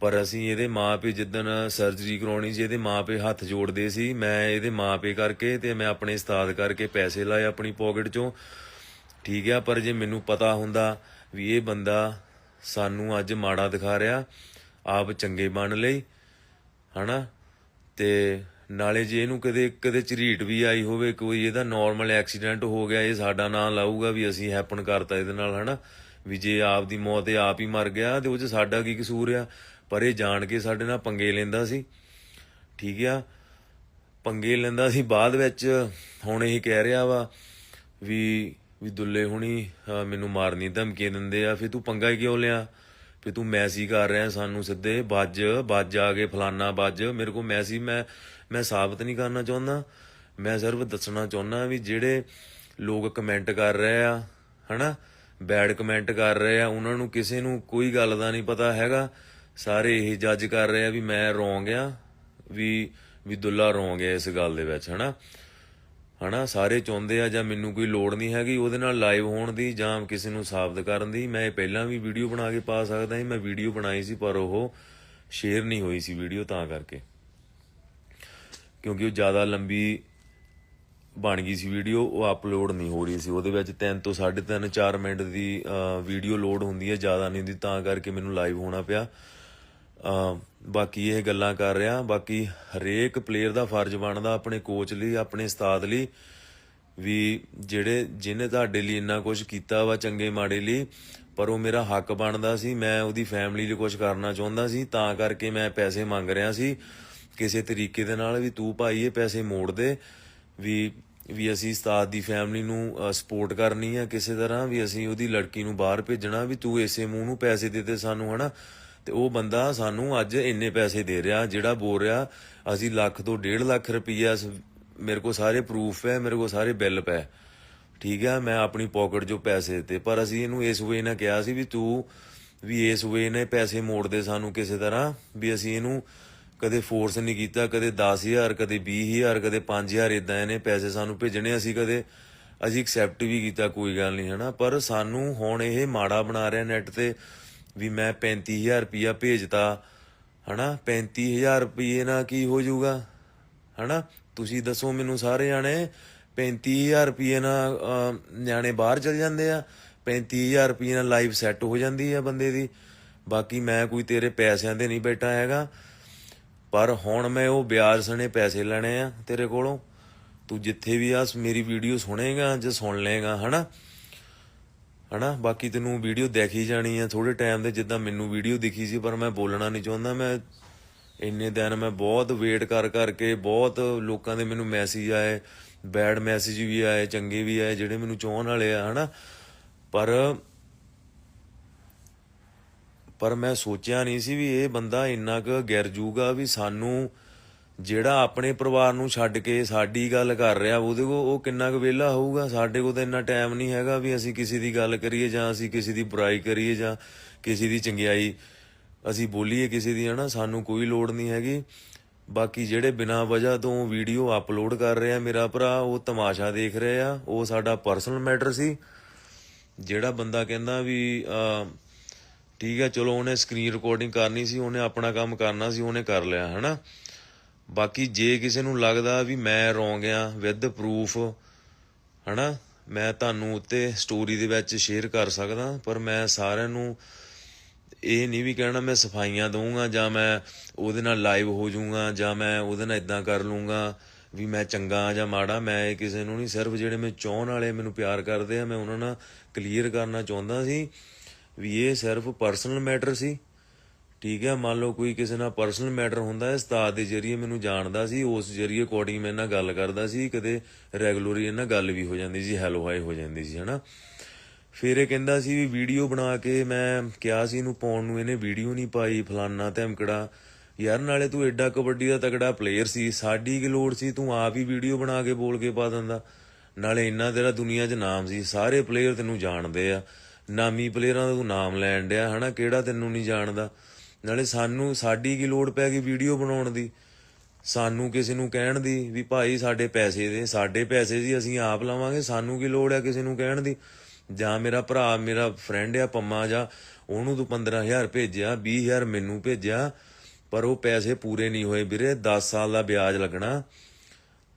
ਪਰ ਅਸੀਂ ਇਹਦੇ ਮਾਪੇ ਜਿੱਦਣ ਸਰਜਰੀ ਕਰਾਉਣੀ ਸੀ, ਇਹਦੇ ਮਾਪੇ ਹੱਥ ਜੋੜਦੇ ਸੀ। ਮੈਂ ਇਹਦੇ ਮਾਪੇ ਕਰਕੇ ਤੇ ਮੈਂ ਆਪਣੇ ਉਸਤਾਦ ਕਰਕੇ ਪੈਸੇ ਲਾਏ ਆਪਣੀ ਪਾਕਟ ਚੋਂ। ਠੀਕ ਆ, ਪਰ ਜੇ ਮੈਨੂੰ ਪਤਾ ਹੁੰਦਾ ਵੀ ਇਹ ਬੰਦਾ ਸਾਨੂੰ ਅੱਜ ਮਾੜਾ ਦਿਖਾ ਰਿਹਾ ਆਪ ਚੰਗੇ ਬਣ ਲਈ ਹਨਾ? ਤੇ ਨਾਲੇ ਜੇ ਇਹਨੂੰ ਕਦੇ ਕਦੇ ਝਰੀਟ ਵੀ ਆਈ ਹੋਵੇ, ਕੋਈ ਇਹਦਾ ਨਾਰਮਲ ਐਕਸੀਡੈਂਟ ਹੋ ਗਿਆ, ਇਹ ਸਾਡਾ ਨਾਂ ਲਾਊਗਾ ਵੀ ਅਸੀਂ ਹੈਪਨ ਕਰਤਾ ਇਹਦੇ ਨਾਲ, ਹਨਾ? ਵੀ ਜੇ ਆਪ ਦੀ ਮੌਤ, ਇਹ ਆਪ ਹੀ ਮਰ ਗਿਆ, ਤੇ ਉਹ 'ਚ ਸਾਡਾ ਕੀ ਕਸੂਰ ਆ? ਪਰ ਇਹ ਜਾਣ ਕੇ ਸਾਡੇ ਨਾਲ ਪੰਗੇ ਲੈਂਦਾ ਸੀ, ਠੀਕ ਆ? ਪੰਗੇ ਲੈਂਦਾ ਸੀ, ਬਾਅਦ ਵਿੱਚ ਹੁਣ ਇਹ ਕਹਿ ਰਿਹਾ ਵਾ ਵੀ ਵੀ ਦੁੱਲੇ ਹੁਣੀ ਮੈਨੂੰ ਮਾਰਨੀ ਧਮਕੀ ਦਿੰਦੇ ਆ, ਫਿਰ ਤੂੰ ਪੰਗਾ ਹੀ ਕਿਉਂ ਲਿਆ? ਵੀ ਤੂੰ ਮੈਸੀ ਕਰ ਰਿਹਾ ਸਾਨੂੰ ਸਿੱਧੇ, ਵੱਜ ਵੱਜ ਆ ਕੇ ਫਲਾਨਾ ਵੱਜ। ਮੇਰੇ ਕੋਲ ਮੈਸੀ ਮੈਂ ਮੈਂ ਸਾਬਤ ਨਹੀਂ ਕਰਨਾ ਚਾਹੁੰਦਾ। ਮੈਂ ਸਿਰਫ ਦੱਸਣਾ ਚਾਹੁੰਦਾ ਵੀ ਜਿਹੜੇ ਲੋਕ ਕਮੈਂਟ ਕਰ ਰਹੇ ਆ, ਹਨਾ? ਬੈਡ ਕਮੈਂਟ ਕਰ ਰਹੇ ਆ, ਉਹਨਾਂ ਨੂੰ ਕਿਸੇ ਨੂੰ ਕੋਈ ਗੱਲ ਦਾ ਨਹੀਂ ਪਤਾ ਹੈਗਾ। ਸਾਰੇ ਇਹ ਜੱਜ ਕਰ ਰਹੇ ਆ ਵੀ ਮੈਂ ਰੋਂਗ ਆ, ਵੀ ਵੀ ਦੁੱਲਾ ਰੋਂਗ ਆ ਇਸ ਗੱਲ ਦੇ ਵਿੱਚ, ਹਨਾ? ਹਨਾ, ਸਾਰੇ ਚਾਹੁੰਦੇ ਆ ਜਾਂ ਮੈਨੂੰ ਕੋਈ ਲੋੜ ਨਹੀਂ ਹੈਗੀ, ਉਹਦੇ ਨਾਲ ਲਾਈਵ ਹੋਣ ਦੀ ਜਾਂ ਕਿਸੇ ਨੂੰ ਸਾਬਤ ਕਰਨ ਦੀ, ਮੈਂ ਇਹ ਪਹਿਲਾਂ ਵੀ ਵੀਡੀਓ ਬਣਾ ਕੇ ਪਾ ਸਕਦਾ ਸੀ, ਮੈਂ ਵੀਡੀਓ ਬਣਾਈ ਸੀ, ਪਰ ਉਹ ਸ਼ੇਅਰ ਨਹੀਂ ਹੋਈ ਸੀ ਵੀਡੀਓ ਤਾਂ ਕਰਕੇ। ਕਿਉਂਕਿ ਉਹ ਜ਼ਿਆਦਾ ਲੰਬੀ ਬਣ ਗਈ ਸੀ ਵੀਡੀਓ ਉਹ ਅਪਲੋਡ ਨਹੀਂ ਹੋ ਰਹੀ ਸੀ। ਉਹਦੇ ਵਿੱਚ 3 ਤੋਂ 3.5 4 ਮਿੰਟ ਦੀ ਵੀਡੀਓ ਲੋਡ ਹੁੰਦੀ ਹੈ, ਜ਼ਿਆਦਾ ਨਹੀਂ ਹੁੰਦੀ, ਤਾਂ ਕਰਕੇ ਮੈਨੂੰ ਲਾਈਵ ਹੋਣਾ ਪਿਆ। ਬਾਕੀ ਇਹ ਗੱਲਾਂ ਕਰ ਰਿਹਾ, ਬਾਕੀ ਹਰੇਕ ਪਲੇਅਰ ਦਾ ਫਰਜ਼ ਬਣਦਾ ਆਪਣੇ ਕੋਚ ਲਈ, ਆਪਣੇ ਉਸਤਾਦ ਲਈ ਵੀ ਜਿਹੜੇ ਜਿਹਨੇ ਤੁਹਾਡੇ ਲਈ ਇੰਨਾ ਕੁਝ ਕੀਤਾ ਵਾ ਚੰਗੇ ਮਾੜੇ ਲਈ, ਪਰ ਉਹ ਮੇਰਾ ਹੱਕ ਬਣਦਾ ਸੀ, ਮੈਂ ਉਹਦੀ ਫੈਮਿਲੀ ਲਈ ਕੁਝ ਕਰਨਾ ਚਾਹੁੰਦਾ ਸੀ, ਤਾਂ ਕਰਕੇ ਮੈਂ ਪੈਸੇ ਮੰਗ ਰਿਹਾ ਸੀ। ਕਿਸੇ ਤਰੀਕੇ ਦੇ ਨਾਲ ਵੀ ਤੂੰ ਭਾਈ ਇਹ ਪੈਸੇ ਮੋੜ ਦੇ, ਵੀ ਵੀ ਅਸੀਂ ਉਸਤਾਦ ਦੀ ਫੈਮਿਲੀ ਨੂੰ ਸਪੋਰਟ ਕਰਨੀ ਆ ਕਿਸੇ ਤਰ੍ਹਾਂ, ਵੀ ਅਸੀਂ ਉਹਦੀ ਲੜਕੀ ਨੂੰ ਬਾਹਰ ਭੇਜਣਾ, ਵੀ ਤੂੰ ਇਸੇ ਮੂੰਹ ਨੂੰ ਪੈਸੇ ਦੇ ਦੇ ਸਾਨੂੰ, ਹਨਾ? ਤੇ ਉਹ ਬੰਦਾ ਸਾਨੂੰ ਅੱਜ ਇੰਨੇ ਪੈਸੇ ਦੇ ਰਿਹਾ, ਜਿਹੜਾ ਬੋਲ ਰਿਹਾ, ਅਸੀਂ ਲੱਖ ਤੋਂ 1.5 ਲੱਖ ਰੁਪਈਆ ਸ- ਮੇਰੇ ਕੋਲ ਸਾਰੇ ਪ੍ਰੂਫ ਹੈ, ਮੇਰੇ ਕੋਲ ਸਾਰੇ ਬਿੱਲ ਪੈ। ਠੀਕ ਹੈ, ਮੈਂ ਆਪਣੀ ਪਾਕਟ 'ਚੋਂ ਪੈਸੇ ਦਿੱਤੇ, ਪਰ ਅਸੀਂ ਇਹਨੂੰ ਇਸ ਵੇ ਨਾਲ ਕਿਹਾ ਸੀ ਵੀ ਤੂੰ ਵੀ ਇਸ ਵੇ ਨੇ ਪੈਸੇ ਮੋੜਦੇ ਸਾਨੂੰ ਕਿਸੇ ਤਰ੍ਹਾਂ, ਵੀ ਅਸੀਂ ਇਹਨੂੰ ਕਦੇ ਫੋਰਸ ਨਹੀਂ ਕੀਤਾ, ਕਦੇ 10000 ਕਦੇ 20000 ਕਦੇ 5000 ਇਦਾਂ ਇਹਨੇ ਪੈਸੇ ਸਾਨੂੰ ਭੇਜਣੇ, ਅਸੀਂ ਕਦੇ, ਅਸੀਂ ਐਕਸੈਪਟ ਵੀ ਕੀਤਾ, ਕੋਈ ਗੱਲ ਨਹੀਂ, ਹਨਾ? ਪਰ ਸਾਨੂੰ ਹੁਣ ਇਹ ਮਾੜਾ ਬਣਾ ਰਿਹਾ ਨੈਟ ਤੇ ਵੀ ਮੈਂ 35000 ਰੁਪਿਆ ਭੇਜਤਾ, ਹਨਾ? 35000 ਰੁਪਏ ਨਾਲ ਕੀ ਹੋ ਜਾਊਗਾ? ਹਨਾ? ਤੁਸੀਂ ਦੱਸੋ ਮੈਨੂੰ ਸਾਰੇ ਜਾਣੇ 35000 ਰੁਪਏ ਨਾਲ ਨਿਆਣੇ ਬਾਹਰ ਚਲ ਜਾਂਦੇ ਆ 35000 ਰੁਪਏ ਨਾਲ ਲਾਈਫ ਸੈੱਟ ਹੋ ਜਾਂਦੀ ਆ ਬੰਦੇ ਦੀ। ਬਾਕੀ ਮੈਂ ਕੋਈ ਤੇਰੇ ਪੈਸਿਆਂ ਤੇ ਨਹੀਂ ਬੈਠਾ ਹੈਗਾ। ਪਰ ਹੁਣ ਮੈਂ ਉਹ ਵਿਆਜ ਸਣੇ ਪੈਸੇ ਲੈਣੇ ਆ ਤੇਰੇ ਕੋਲੋਂ। ਤੂੰ ਜਿੱਥੇ ਵੀ ਆ ਮੇਰੀ ਵੀਡੀਓ ਸੁਣੇਗਾ ਜਾਂ ਸੁਣ ਲਏਗਾ, ਹਨਾ? ਹਨਾ, ਬਾਕੀ ਤੈਨੂੰ ਵੀਡੀਓ ਦੇਖ ਹੀ ਜਾਣੀ ਆ ਥੋੜੇ ਟਾਈਮ ਦੇ ਜਿੱਦਾਂ ਮੈਨੂੰ ਵੀਡੀਓ ਦਿਖੀ ਸੀ, ਪਰ ਮੈਂ ਬੋਲਣਾ ਨਹੀਂ ਚਾਹੁੰਦਾ। ਮੈਂ ਇੰਨੇ ਦਿਨ ਮੈਂ ਬਹੁਤ ਵੇਟ ਕਰ ਕਰਕੇ ਬਹੁਤ ਲੋਕਾਂ ਦੇ ਮੈਨੂੰ ਮੈਸੇਜ ਆਏ ਬੈਡ ਮੈਸੇਜ ਵੀ ਆਏ, ਚੰਗੇ ਵੀ ਆਏ, ਜਿਹੜੇ ਮੈਨੂੰ ਚਾਹਣ ਵਾਲੇ ਆ, ਹਨਾ। ਪਰ ਪਰ ਮੈਂ ਸੋਚਿਆ ਨਹੀਂ ਸੀ ਵੀ ਇਹ ਬੰਦਾ ਇੰਨਾ ਕੁ ਗਿਰ ਜੂਗਾ ਵੀ ਸਾਨੂੰ ਜਿਹੜਾ ਆਪਣੇ ਪਰਿਵਾਰ ਨੂੰ ਛੱਡ ਕੇ ਸਾਡੀ ਗੱਲ ਕਰ ਰਿਹਾ, ਉਹਦੇ ਕੋ ਉਹ ਕਿੰਨਾ ਕੁ ਵਿਹਲਾ ਹੋਊਗਾ? ਸਾਡੇ ਕੋਲ ਤਾਂ ਇੰਨਾ ਟਾਈਮ ਨਹੀਂ ਹੈਗਾ ਵੀ ਅਸੀਂ ਕਿਸੇ ਦੀ ਗੱਲ ਕਰੀਏ ਜਾਂ ਅਸੀਂ ਕਿਸੇ ਦੀ ਬੁਰਾਈ ਕਰੀਏ ਜਾਂ ਕਿਸੇ ਦੀ ਚੰਗਿਆਈ। ਅਸੀਂ ਬੋਲੀਏ ਕਿਸੇ ਦੀ, ਹਨਾ? ਸਾਨੂੰ ਕੋਈ ਲੋੜ ਨਹੀਂ ਹੈਗੀ। ਬਾਕੀ ਜਿਹੜੇ ਬਿਨਾਂ ਵਜ੍ਹਾ ਤੋਂ ਵੀਡੀਓ ਅਪਲੋਡ ਕਰ ਰਿਹਾ ਮੇਰਾ ਭਰਾ, ਉਹ ਤਮਾਸ਼ਾ ਦੇਖ ਰਹੇ ਆ। ਉਹ ਸਾਡਾ ਪਰਸਨਲ ਮੈਟਰ ਸੀ। ਜਿਹੜਾ ਬੰਦਾ ਕਹਿੰਦਾ ਵੀ ਠੀਕ ਹੈ ਚਲੋ ਉਹਨੇ ਸਕਰੀਨ ਰਿਕਾਰਡਿੰਗ ਕਰਨੀ ਸੀ, ਉਹਨੇ ਆਪਣਾ ਕੰਮ ਕਰਨਾ ਸੀ, ਉਹਨੇ ਕਰ ਲਿਆ, ਹਨਾ? ਬਾਕੀ ਜੇ ਕਿਸੇ ਨੂੰ ਲੱਗਦਾ ਵੀ ਮੈਂ ਰੋਂਗ ਆ ਵਿਦ ਪ੍ਰੂਫ ਹਨਾ, ਮੈਂ ਤੁਹਾਨੂੰ ਉੱਤੇ ਸਟੋਰੀ ਦੇ ਵਿੱਚ ਸ਼ੇਅਰ ਕਰ ਸਕਦਾ, ਪਰ ਮੈਂ ਸਾਰਿਆਂ ਨੂੰ ਇਹ ਨਹੀਂ ਵੀ ਕਹਿਣਾ ਮੈਂ ਸਫਾਈਆਂ ਦਊਂਗਾ, ਜਾਂ ਮੈਂ ਉਹਦੇ ਨਾਲ ਲਾਈਵ ਹੋ ਜਾਊਂਗਾ, ਜਾਂ ਮੈਂ ਉਹਦੇ ਨਾਲ ਇਦਾਂ ਕਰ ਲੂੰਗਾ ਵੀ ਮੈਂ ਚੰਗਾ ਜਾਂ ਮਾੜਾ, ਮੈਂ ਇਹ ਕਿਸੇ ਨੂੰ ਨਹੀਂ, ਸਿਰਫ ਜਿਹੜੇ ਮੈਂ ਚਾਹਣ ਵਾਲੇ ਮੈਨੂੰ ਪਿਆਰ ਕਰਦੇ ਆ, ਮੈਂ ਉਹਨਾਂ ਨਾਲ ਕਲੀਅਰ ਕਰਨਾ ਚਾਹੁੰਦਾ ਸੀ, ਵੀ ਇਹ ਸਿਰਫ ਪਰਸਨਲ ਮੈਟਰ ਸੀ। ਠੀਕ ਹੈ, ਮੰਨ ਲਓ ਕੋਈ ਕਿਸੇ ਨਾਲ ਪਰਸਨਲ ਮੈਟਰ ਹੁੰਦਾ ਹੈ, ਉਸਤਾਦ ਦੇ ਜਰੀਏ ਮੈਨੂੰ ਜਾਣਦਾ ਸੀ, ਉਸ ਜਰੀਏ ਅਕੋਰਡਿੰਗ ਮੈਂ ਇਹਨਾਂ ਗੱਲ ਕਰਦਾ ਸੀ, ਕਦੇ ਰੈਗੂਲਰੀ ਇਹਨਾਂ ਗੱਲ ਵੀ ਹੋ ਜਾਂਦੀ ਸੀ ਹੈਲੋ ਹਾਈ ਹੋ ਜਾਂਦੀ ਸੀ, ਹਨਾ। ਫਿਰ ਇਹ ਕਹਿੰਦਾ ਸੀ ਵੀ ਵੀਡੀਓ ਬਣਾ ਕੇ ਮੈਂ ਕਿਹਾ ਸੀ ਇਹਨੂੰ ਪਾਉਣ ਨੂੰ, ਇਹਨੇ ਵੀਡੀਓ ਨਹੀਂ ਪਾਈ, ਫਲਾਨਾ ਧਮਕੜਾ। ਯਾਰ ਨਾਲੇ ਤੂੰ ਐਡਾ ਕਬੱਡੀ ਦਾ ਤਗੜਾ ਪਲੇਅਰ ਸੀ, ਸਾਡੀ ਕੀ ਲੋੜ ਸੀ, ਤੂੰ ਆਪ ਹੀ ਵੀਡੀਓ ਬਣਾ ਕੇ ਬੋਲ ਕੇ ਪਾ ਦਿੰਦਾ। ਨਾਲੇ ਇੰਨਾ ਤੇਰਾ ਦੁਨੀਆ 'ਚ ਨਾਮ ਸੀ, ਸਾਰੇ ਪਲੇਅਰ ਤੈਨੂੰ ਜਾਣਦੇ ਆ। ਨਾਮੀ ਪਲੇਅਰਾਂ ਦਾ ਤੂੰ ਨਾਮ ਲੈਣ ਡਿਆ, ਹਨਾ, ਕਿਹੜਾ ਤੈਨੂੰ ਨਹੀਂ ਜਾਣਦਾ। ਨਾਲੇ ਸਾਨੂੰ, ਸਾਡੀ ਕੀ ਲੋੜ ਪੈ ਗਈ ਵੀਡੀਓ ਬਣਾਉਣ ਦੀ? ਸਾਨੂੰ ਕਿਸੇ ਨੂੰ ਕਹਿਣ ਦੀ ਵੀ ਭਾਈ ਸਾਡੇ ਪੈਸੇ ਦੇ, ਸਾਡੇ ਪੈਸੇ ਜੀ ਅਸੀਂ ਆਪ ਲਵਾਂਗੇ, ਸਾਨੂੰ ਕੀ ਲੋੜ ਹੈ ਕਿਸੇ ਨੂੰ ਕਹਿਣ ਦੀ? ਜਾਂ ਮੇਰਾ ਭਰਾ, ਮੇਰਾ ਫਰੈਂਡ ਆ, ਪੰਮਾ ਜਾਂ, ਉਹਨੂੰ ਤੂੰ 15000 ਭੇਜਿਆ 20000 ਮੈਨੂੰ ਭੇਜਿਆ, ਪਰ ਉਹ ਪੈਸੇ ਪੂਰੇ ਨਹੀਂ ਹੋਏ ਵੀਰੇ 10 ਸਾਲ ਦਾ ਵਿਆਜ ਲੱਗਣਾ।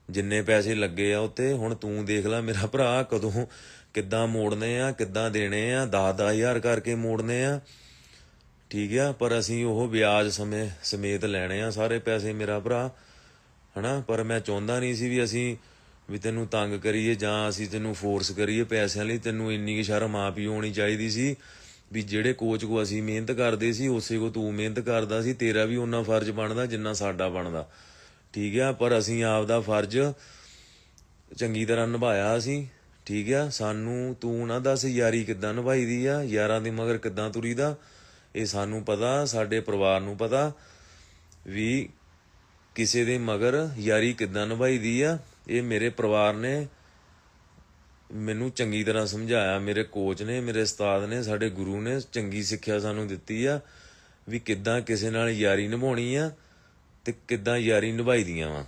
ਜਿੰਨੇ ਪੈਸੇ ਲੱਗੇ ਆ ਉੱਤੇ, ਹੁਣ ਤੂੰ ਦੇਖ ਲੈ ਮੇਰਾ ਭਰਾ, ਕਦੋਂ, ਕਿੱਦਾਂ ਮੋੜਨੇ ਆ, ਕਿੱਦਾਂ ਦੇਣੇ ਆ 10-10000 ਕਰਕੇ ਮੋੜਨੇ ਆ। ਠੀਕ ਆ, ਪਰ ਅਸੀਂ ਉਹ ਵਿਆਜ ਸਮੇਂ ਸਮੇਤ ਲੈਣੇ ਆ ਸਾਰੇ ਪੈਸੇ ਮੇਰਾ ਭਰਾ, ਹਨਾ? ਪਰ ਮੈਂ ਚਾਹੁੰਦਾ ਨਹੀਂ ਸੀ ਵੀ ਅਸੀਂ ਵੀ ਤੈਨੂੰ ਤੰਗ ਕਰੀਏ ਜਾਂ ਅਸੀਂ ਤੈਨੂੰ ਫੋਰਸ ਕਰੀਏ ਪੈਸਿਆਂ ਲਈ। ਤੈਨੂੰ ਇੰਨੀ ਕਿ ਸ਼ਰਮ ਆਪ ਹੀ ਹੋਣੀ ਚਾਹੀਦੀ ਸੀ ਵੀ ਜਿਹੜੇ ਕੋਚ ਕੋ ਅਸੀਂ ਮਿਹਨਤ ਕਰਦੇ ਸੀ, ਉਸੇ ਕੋ ਤੂੰ ਮਿਹਨਤ ਕਰਦਾ ਸੀ। ਤੇਰਾ ਵੀ ਉਹਨਾਂ ਫਰਜ਼ ਬਣਦਾ ਜਿੰਨਾ ਸਾਡਾ ਬਣਦਾ। ਠੀਕ ਆ, ਪਰ ਅਸੀਂ ਆਪ ਦਾ ਫਰਜ਼ ਚੰਗੀ ਤਰ੍ਹਾਂ ਨਿਭਾਇਆ ਅਸੀਂ ਠੀਕ ਆ, ਸਾਨੂੰ ਤੂੰ ਨਾ ਦੱਸ ਯਾਰੀ ਕਿੱਦਾਂ ਨਿਭਾਈਦੀ ਆ? ਯਾਰਾਂ ਦੇ ਮਗਰ ਕਿੱਦਾਂ ਤੁਰੀਦਾ? ਇਹ ਸਾਨੂੰ ਪਤਾ ਸਾਡੇ ਪਰਿਵਾਰ ਨੂੰ ਪਤਾ ਵੀ ਕਿਸੇ ਦੇ ਮਗਰ ਯਾਰੀ ਕਿੱਦਾਂ ਨਿਭਾਈਦੀ ਆ। ਇਹ ਮੇਰੇ ਪਰਿਵਾਰ ਨੇ ਮੈਨੂੰ ਚੰਗੀ ਤਰ੍ਹਾਂ ਸਮਝਾਇਆ ਮੇਰੇ ਕੋਚ ਨੇ ਮੇਰੇ ਉਸਤਾਦ ਨੇ ਸਾਡੇ ਗੁਰੂ ਨੇ ਚੰਗੀ ਸਿੱਖਿਆ ਸਾਨੂੰ ਦਿੱਤੀ ਆ ਵੀ ਕਿੱਦਾਂ ਕਿਸੇ ਨਾਲ ਯਾਰੀ ਨਿਭਾਉਣੀ ਆ ਤੇ ਕਿੱਦਾਂ ਯਾਰੀ ਨਿਭਾਈਦੀਆਂ ਵਾ।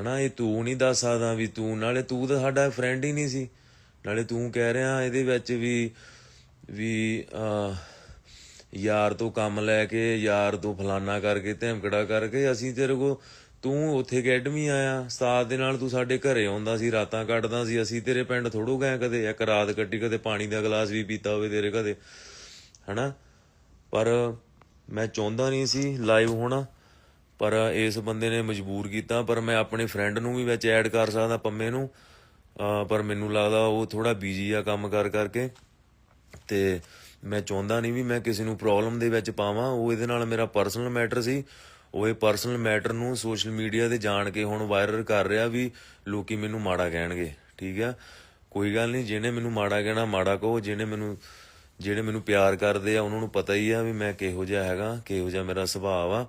ਹਨਾ ਇਹ ਤੂੰ ਨਹੀਂ ਦੱਸ ਸਕਦਾ ਵੀ ਤੂੰ ਨਾਲੇ ਤੂੰ ਤਾਂ ਸਾਡਾ ਫਰੈਂਡ ਹੀ ਨਹੀਂ ਸੀ। ਨਾਲੇ ਤੂੰ ਕਹਿ ਰਿਹਾ ਇਹਦੇ ਵਿੱਚ ਵੀ ਵੀ ਅਹ, ਯਾਰ ਤੋਂ ਕੰਮ ਲੈ ਕੇ, ਯਾਰ ਤੋਂ ਫਲਾਨਾ ਕਰਕੇ, ਧਮਕੜਾ ਕਰਕੇ ਅਸੀਂ ਤੇਰੇ ਕੋ ਤੂੰ ਉੱਥੇ ਅਕੈਡਮੀ ਆਇਆ। ਸਾਥ ਦੇ ਨਾਲ ਤੂੰ ਸਾਡੇ ਘਰੇ ਆਉਂਦਾ ਸੀ, ਰਾਤਾਂ ਕੱਢਦਾ ਸੀ। ਅਸੀਂ ਤੇਰੇ ਪਿੰਡ ਥੋੜੋ ਗਏ ਕਦੇ, ਇੱਕ ਰਾਤ ਕੱਟੀ ਕਦੇ ਪਾਣੀ ਦਾ ਗਲਾਸ ਵੀ ਪੀਤਾ ਹੋਵੇ ਤੇਰੇ ਕਦੇ ਹਨਾ? ਪਰ ਮੈਂ ਚਾਹੁੰਦਾ ਨਹੀਂ ਸੀ ਲਾਈਵ ਹੋਣਾ, ਪਰ ਇਸ ਬੰਦੇ ਨੇ ਮਜਬੂਰ ਕੀਤਾ, ਪਰ ਮੈਂ ਆਪਣੇ ਫਰੈਂਡ ਨੂੰ ਵੀ ਵਿੱਚ ਐਡ ਕਰ ਸਕਦਾ, ਪੰਮੇ ਨੂੰ। ਪਰ ਮੈਨੂੰ ਲੱਗਦਾ ਉਹ ਥੋੜਾ ਬਿਜ਼ੀ ਆ ਕੰਮ ਕਰ ਕਰਕੇ, ਤੇ ਮੈਂ ਚਾਹੁੰਦਾ ਨਹੀਂ ਵੀ ਮੈਂ ਕਿਸੇ ਨੂੰ ਪ੍ਰੋਬਲਮ ਦੇ ਵਿੱਚ ਪਾਵਾਂ। ਉਹ ਇਹਦੇ ਨਾਲ ਮੇਰਾ ਪਰਸਨਲ ਮੈਟਰ ਸੀ। ਉਹ ਇਹ ਪਰਸਨਲ ਮੈਟਰ ਨੂੰ ਸੋਸ਼ਲ ਮੀਡੀਆ ਤੇ ਜਾਣ ਕੇ ਹੁਣ ਵਾਇਰਲ ਕਰ ਰਿਹਾ ਵੀ ਲੋਕੀ ਮੈਨੂੰ ਮਾੜਾ ਕਹਿਣਗੇ। ਠੀਕ ਆ? ਕੋਈ ਗੱਲ ਨਹੀਂ, ਜਿਹਨੇ ਮੈਨੂੰ ਮਾੜਾ ਕਹਿਣਾ, ਮਾੜਾ ਕਹੋ। ਜਿਹਨੇ ਮੈਨੂੰ ਜਿਹੜੇ ਮੈਨੂੰ ਪਿਆਰ ਕਰਦੇ ਆ, ਉਹਨਾਂ ਨੂੰ ਪਤਾ ਹੀ ਆ ਵੀ ਮੈਂ ਕਿਹੋ ਜਿਹਾ ਹੈਗਾ, ਕਿਹੋ ਜਿਹਾ ਮੇਰਾ ਸੁਭਾਅ ਆ।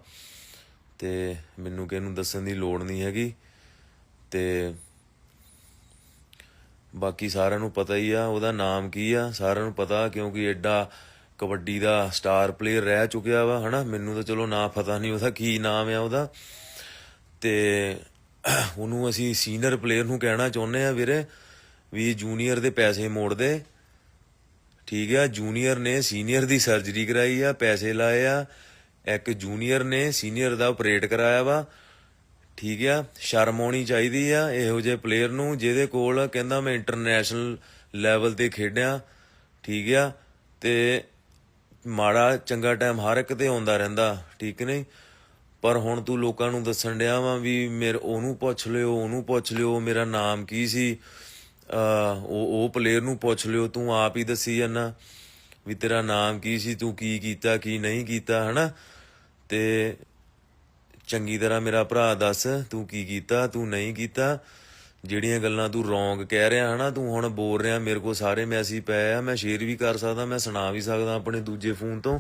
ਤੇ ਮੈਨੂੰ ਕਿਸੇ ਨੂੰ ਦੱਸਣ ਦੀ ਲੋੜ ਨਹੀਂ ਹੈਗੀ। ਤੇ ਬਾਕੀ ਸਾਰਿਆਂ ਨੂੰ ਪਤਾ ਹੀ ਆ, ਉਹਦਾ ਨਾਮ ਕੀ ਆ, ਸਾਰਿਆਂ ਨੂੰ ਪਤਾ ਕਿਉਂਕਿ ਐਡਾ ਕਬੱਡੀ ਦਾ ਸਟਾਰ ਪਲੇਅਰ ਰਹਿ ਚੁੱਕਿਆ ਵਾ, ਹਨਾ? ਮੈਨੂੰ ਤਾਂ ਚਲੋ ਨਾਂ ਪਤਾ ਨਹੀਂ ਉਹਦਾ ਕੀ ਨਾਮ ਆ ਉਹਦਾ। ਤੇ ਉਹਨੂੰ ਅਸੀਂ ਸੀਨੀਅਰ ਪਲੇਅਰ ਨੂੰ ਕਹਿਣਾ ਚਾਹੁੰਦੇ ਆ ਵੀਰੇ, ਵੀ ਜੂਨੀਅਰ ਦੇ ਪੈਸੇ ਮੋੜ ਦੇ ਠੀਕ ਆ ਜੂਨੀਅਰ ਨੇ ਸੀਨੀਅਰ ਦੀ ਸਰਜਰੀ ਕਰਾਈ ਆ, ਪੈਸੇ ਲਾਏ ਆ। ਇੱਕ ਜੂਨੀਅਰ ਨੇ ਸੀਨੀਅਰ ਦਾ ਆਪਰੇਟ ਕਰਾਇਆ ਵਾ। ਠੀਕ ਆ, ਸ਼ਰਮ ਆਉਣੀ ਚਾਹੀਦੀ ਆ ਇਹੋ ਜਿਹੇ ਪਲੇਅਰ ਨੂੰ, ਜਿਹਦੇ ਕੋਲ ਕਹਿੰਦਾ ਮੈਂ ਇੰਟਰਨੈਸ਼ਨਲ ਲੈਵਲ ਤੇ ਖੇਡਿਆ, ਠੀਕ ਆ, ਤੇ ਮਾੜਾ ਚੰਗਾ ਟਾਈਮ ਹਰ ਇੱਕ ਤੇ ਆਉਂਦਾ ਰਹਿੰਦਾ, ਠੀਕ ਨਹੀਂ? ਪਰ ਹੁਣ ਤੂੰ ਲੋਕਾਂ ਨੂੰ ਦੱਸਣ ਡਿਆ ਵਾਂ ਵੀ ਮੇਰੇ, ਉਹਨੂੰ ਪੁੱਛ ਲਿਓ, ਉਹਨੂੰ ਪੁੱਛ ਲਿਓ, ਮੇਰਾ ਨਾਮ ਕੀ ਸੀ? ਉਹ ਉਹ ਪਲੇਅਰ ਨੂੰ ਪੁੱਛ ਲਿਓ, ਤੂੰ ਆਪ ਹੀ ਦੱਸੀ ਜਾਂਦਾ ਵੀ ਤੇਰਾ ਨਾਮ ਕੀ ਸੀ, ਤੂੰ ਕੀ ਕੀਤਾ, ਕੀ ਨਹੀਂ ਕੀਤਾ, ਹਨਾ? ਤੇ ਚੰਗੀ ਤਰ੍ਹਾਂ ਮੇਰਾ ਭਰਾ ਦੱਸ, ਤੂੰ ਕੀ ਕੀਤਾ, ਤੂੰ ਨਹੀਂ ਕੀਤਾ? ਜਿਹੜੀਆਂ ਗੱਲਾਂ ਤੂੰ ਰੋਂਗ ਕਹਿ ਰਿਹਾ ਹਨਾ, ਤੂੰ ਹੁਣ ਬੋਲ ਰਿਹਾ, ਮੇਰੇ ਕੋਲ ਸਾਰੇ ਮੈਸੇਜ ਪਏ ਆ, ਮੈਂ ਸ਼ੇਅਰ ਵੀ ਕਰ ਸਕਦਾ, ਮੈਂ ਸੁਣਾ ਵੀ ਸਕਦਾ ਆਪਣੇ ਦੂਜੇ ਫੋਨ ਤੋਂ,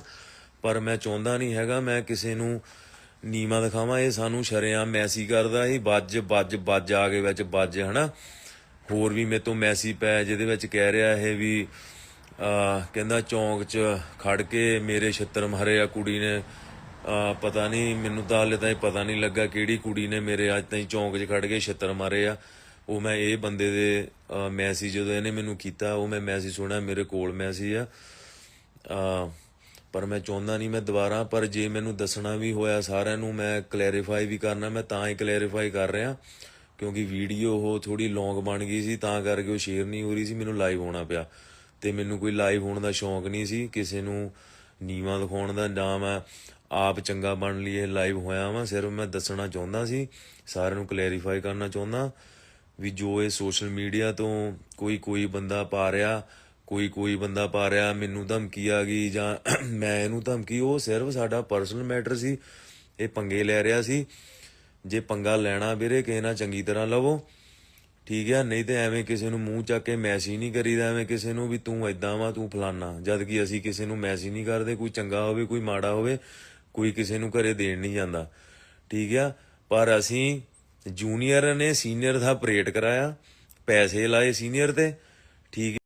ਪਰ ਮੈਂ ਚਾਹੁੰਦਾ ਨਹੀਂ ਹੈਗਾ ਮੈਂ ਕਿਸੇ ਨੂੰ ਨੀਮਾ ਦਿਖਾਵਾਂ, ਇਹ ਸਾਨੂੰ ਸ਼ਰਿਆਂ ਮੈਸੀ ਕਰਦਾ, ਇਹ ਬੱਜ ਬੱਜ ਬੱਜ ਆ ਗਏ ਵਿੱਚ ਬੱਜ ਹਨਾ? ਹੋਰ ਵੀ ਮੇਰੇ ਤੋਂ ਮੈਸੀ ਪੈ ਜਿਹਦੇ ਵਿੱਚ ਕਹਿ ਰਿਹਾ ਇਹ ਵੀ ਕਹਿੰਦਾ ਚੌਂਕ 'ਚ ਖੜ ਕੇ ਮੇਰੇ ਛਿੱਤਰ ਮਾਰੇ ਆ ਕੁੜੀ ਨੇ ਪਤਾ ਨਹੀਂ, ਮੈਨੂੰ ਤਾਂ ਹਾਲੇ ਤਾਈਂ ਪਤਾ ਨਹੀਂ ਲੱਗਾ ਕਿਹੜੀ ਕੁੜੀ ਨੇ ਮੇਰੇ ਅੱਜ ਤਾਈਂ ਚੌਂਕ 'ਚ ਖੜ ਕੇ ਛਿੱਤਰ ਮਾਰੇ ਆ। ਉਹ ਮੈਂ ਇਹ ਬੰਦੇ ਦੇ ਮੈਸੇਜ ਜਦੋਂ ਇਹਨੇ ਮੈਨੂੰ ਕੀਤਾ, ਉਹ ਮੈਂ ਮੈਸੇਜ ਸੁਣਿਆ, ਮੇਰੇ ਕੋਲ ਮੈਸੇਜ ਆ। ਪਰ ਮੈਂ ਚਾਹੁੰਦਾ ਨਹੀਂ ਮੈਂ ਦੁਬਾਰਾ, ਪਰ ਜੇ ਮੈਨੂੰ ਦੱਸਣਾ ਵੀ ਹੋਇਆ ਸਾਰਿਆਂ ਨੂੰ, ਮੈਂ ਕਲੈਰੀਫਾਈ ਵੀ ਕਰਨਾ, ਮੈਂ ਤਾਂ ਹੀ ਕਲੈਰੀਫਾਈ ਕਰ ਰਿਹਾ। ਕਿਉਂਕਿ ਵੀਡੀਓ ਉਹ ਥੋੜੀ ਲੌਂਗ ਬਣ ਗਈ ਸੀ, ਤਾਂ ਕਰਕੇ ਉਹ ਸ਼ੇਅਰ ਨਹੀਂ ਹੋ ਰਹੀ ਸੀ, ਮੈਨੂੰ ਲਾਈਵ ਹੋਣਾ ਪਿਆ। ਤੇ ਮੈਨੂੰ ਕੋਈ ਲਾਈਵ ਹੋਣ ਦਾ ਸ਼ੌਂਕ ਨਹੀਂ ਸੀ, ਕਿਸੇ ਨੂੰ ਨੀਵਾ ਦਿਖਾਉਣ ਦਾ, ਨਾ ਮੈਂ ਆਪ ਚੰਗਾ ਬਣ ਲਈ ਇਹ ਲਾਈਵ ਹੋਇਆ ਵਾਂ। ਸਿਰਫ ਮੈਂ ਦੱਸਣਾ ਚਾਹੁੰਦਾ ਸੀ, ਸਾਰਿਆਂ ਨੂੰ ਕਲੈਰੀਫਾਈ ਕਰਨਾ ਚਾਹੁੰਦਾ ਵੀ ਜੋ ਇਹ ਸੋਸ਼ਲ ਮੀਡੀਆ ਤੋਂ ਕੋਈ ਕੋਈ ਬੰਦਾ ਪਾ ਰਿਹਾ, ਕੋਈ ਕੋਈ ਬੰਦਾ ਪਾ ਰਿਹਾ, ਮੈਨੂੰ ਧਮਕੀ ਆ ਗਈ ਜਾਂ ਮੈਂ ਇਹਨੂੰ ਧਮਕੀ, ਉਹ ਸਿਰਫ ਸਾਡਾ ਪਰਸਨਲ ਮੈਟਰ ਸੀ। ਇਹ ਪੰਗੇ ਲੈ ਰਿਹਾ ਸੀ। ਜੇ ਪੰਗਾ ਲੈਣਾ ਵੀਰੇ, ਕਿਸੇ ਨਾਲ ਚੰਗੀ ਤਰ੍ਹਾਂ ਲਵੋ, ਠੀਕ ਹੈ ਨਹੀਂ ਤੇ ਐਵੇਂ ਕਿਸੇ ਨੂੰ ਮੂੰਹ ਚੱਕ ਕੇ ਮੈਸੇਜ ਨਹੀਂ ਕਰੀਦਾ, ਐਵੇਂ ਕਿਸੇ ਨੂੰ ਵੀ ਤੂੰ ਐਦਾਂ ਵਾ, ਤੂੰ ਫਲਾਨਾ, ਜਦ ਕਿ ਅਸੀਂ ਕਿਸੇ ਨੂੰ ਮੈਸੇਜ ਨਹੀਂ ਕਰਦੇ, ਕੋਈ ਚੰਗਾ ਹੋਵੇ, ਕੋਈ ਮਾੜਾ ਹੋਵੇ। ਕੋਈ ਕਿਸੇ ਨੂੰ ਘਰੇ ਦੇਣ ਨਹੀਂ ਜਾਂਦਾ। ਠੀਕ ਆ? ਪਰ ਅਸੀਂ ਜੂਨੀਅਰ ਨੇ ਸੀਨੀਅਰ ਦਾ ਪਰੇਡ ਕਰਾਇਆ। ਪੈਸੇ ਲਾਏ ਸੀਨੀਅਰ ਤੇ। ਠੀਕ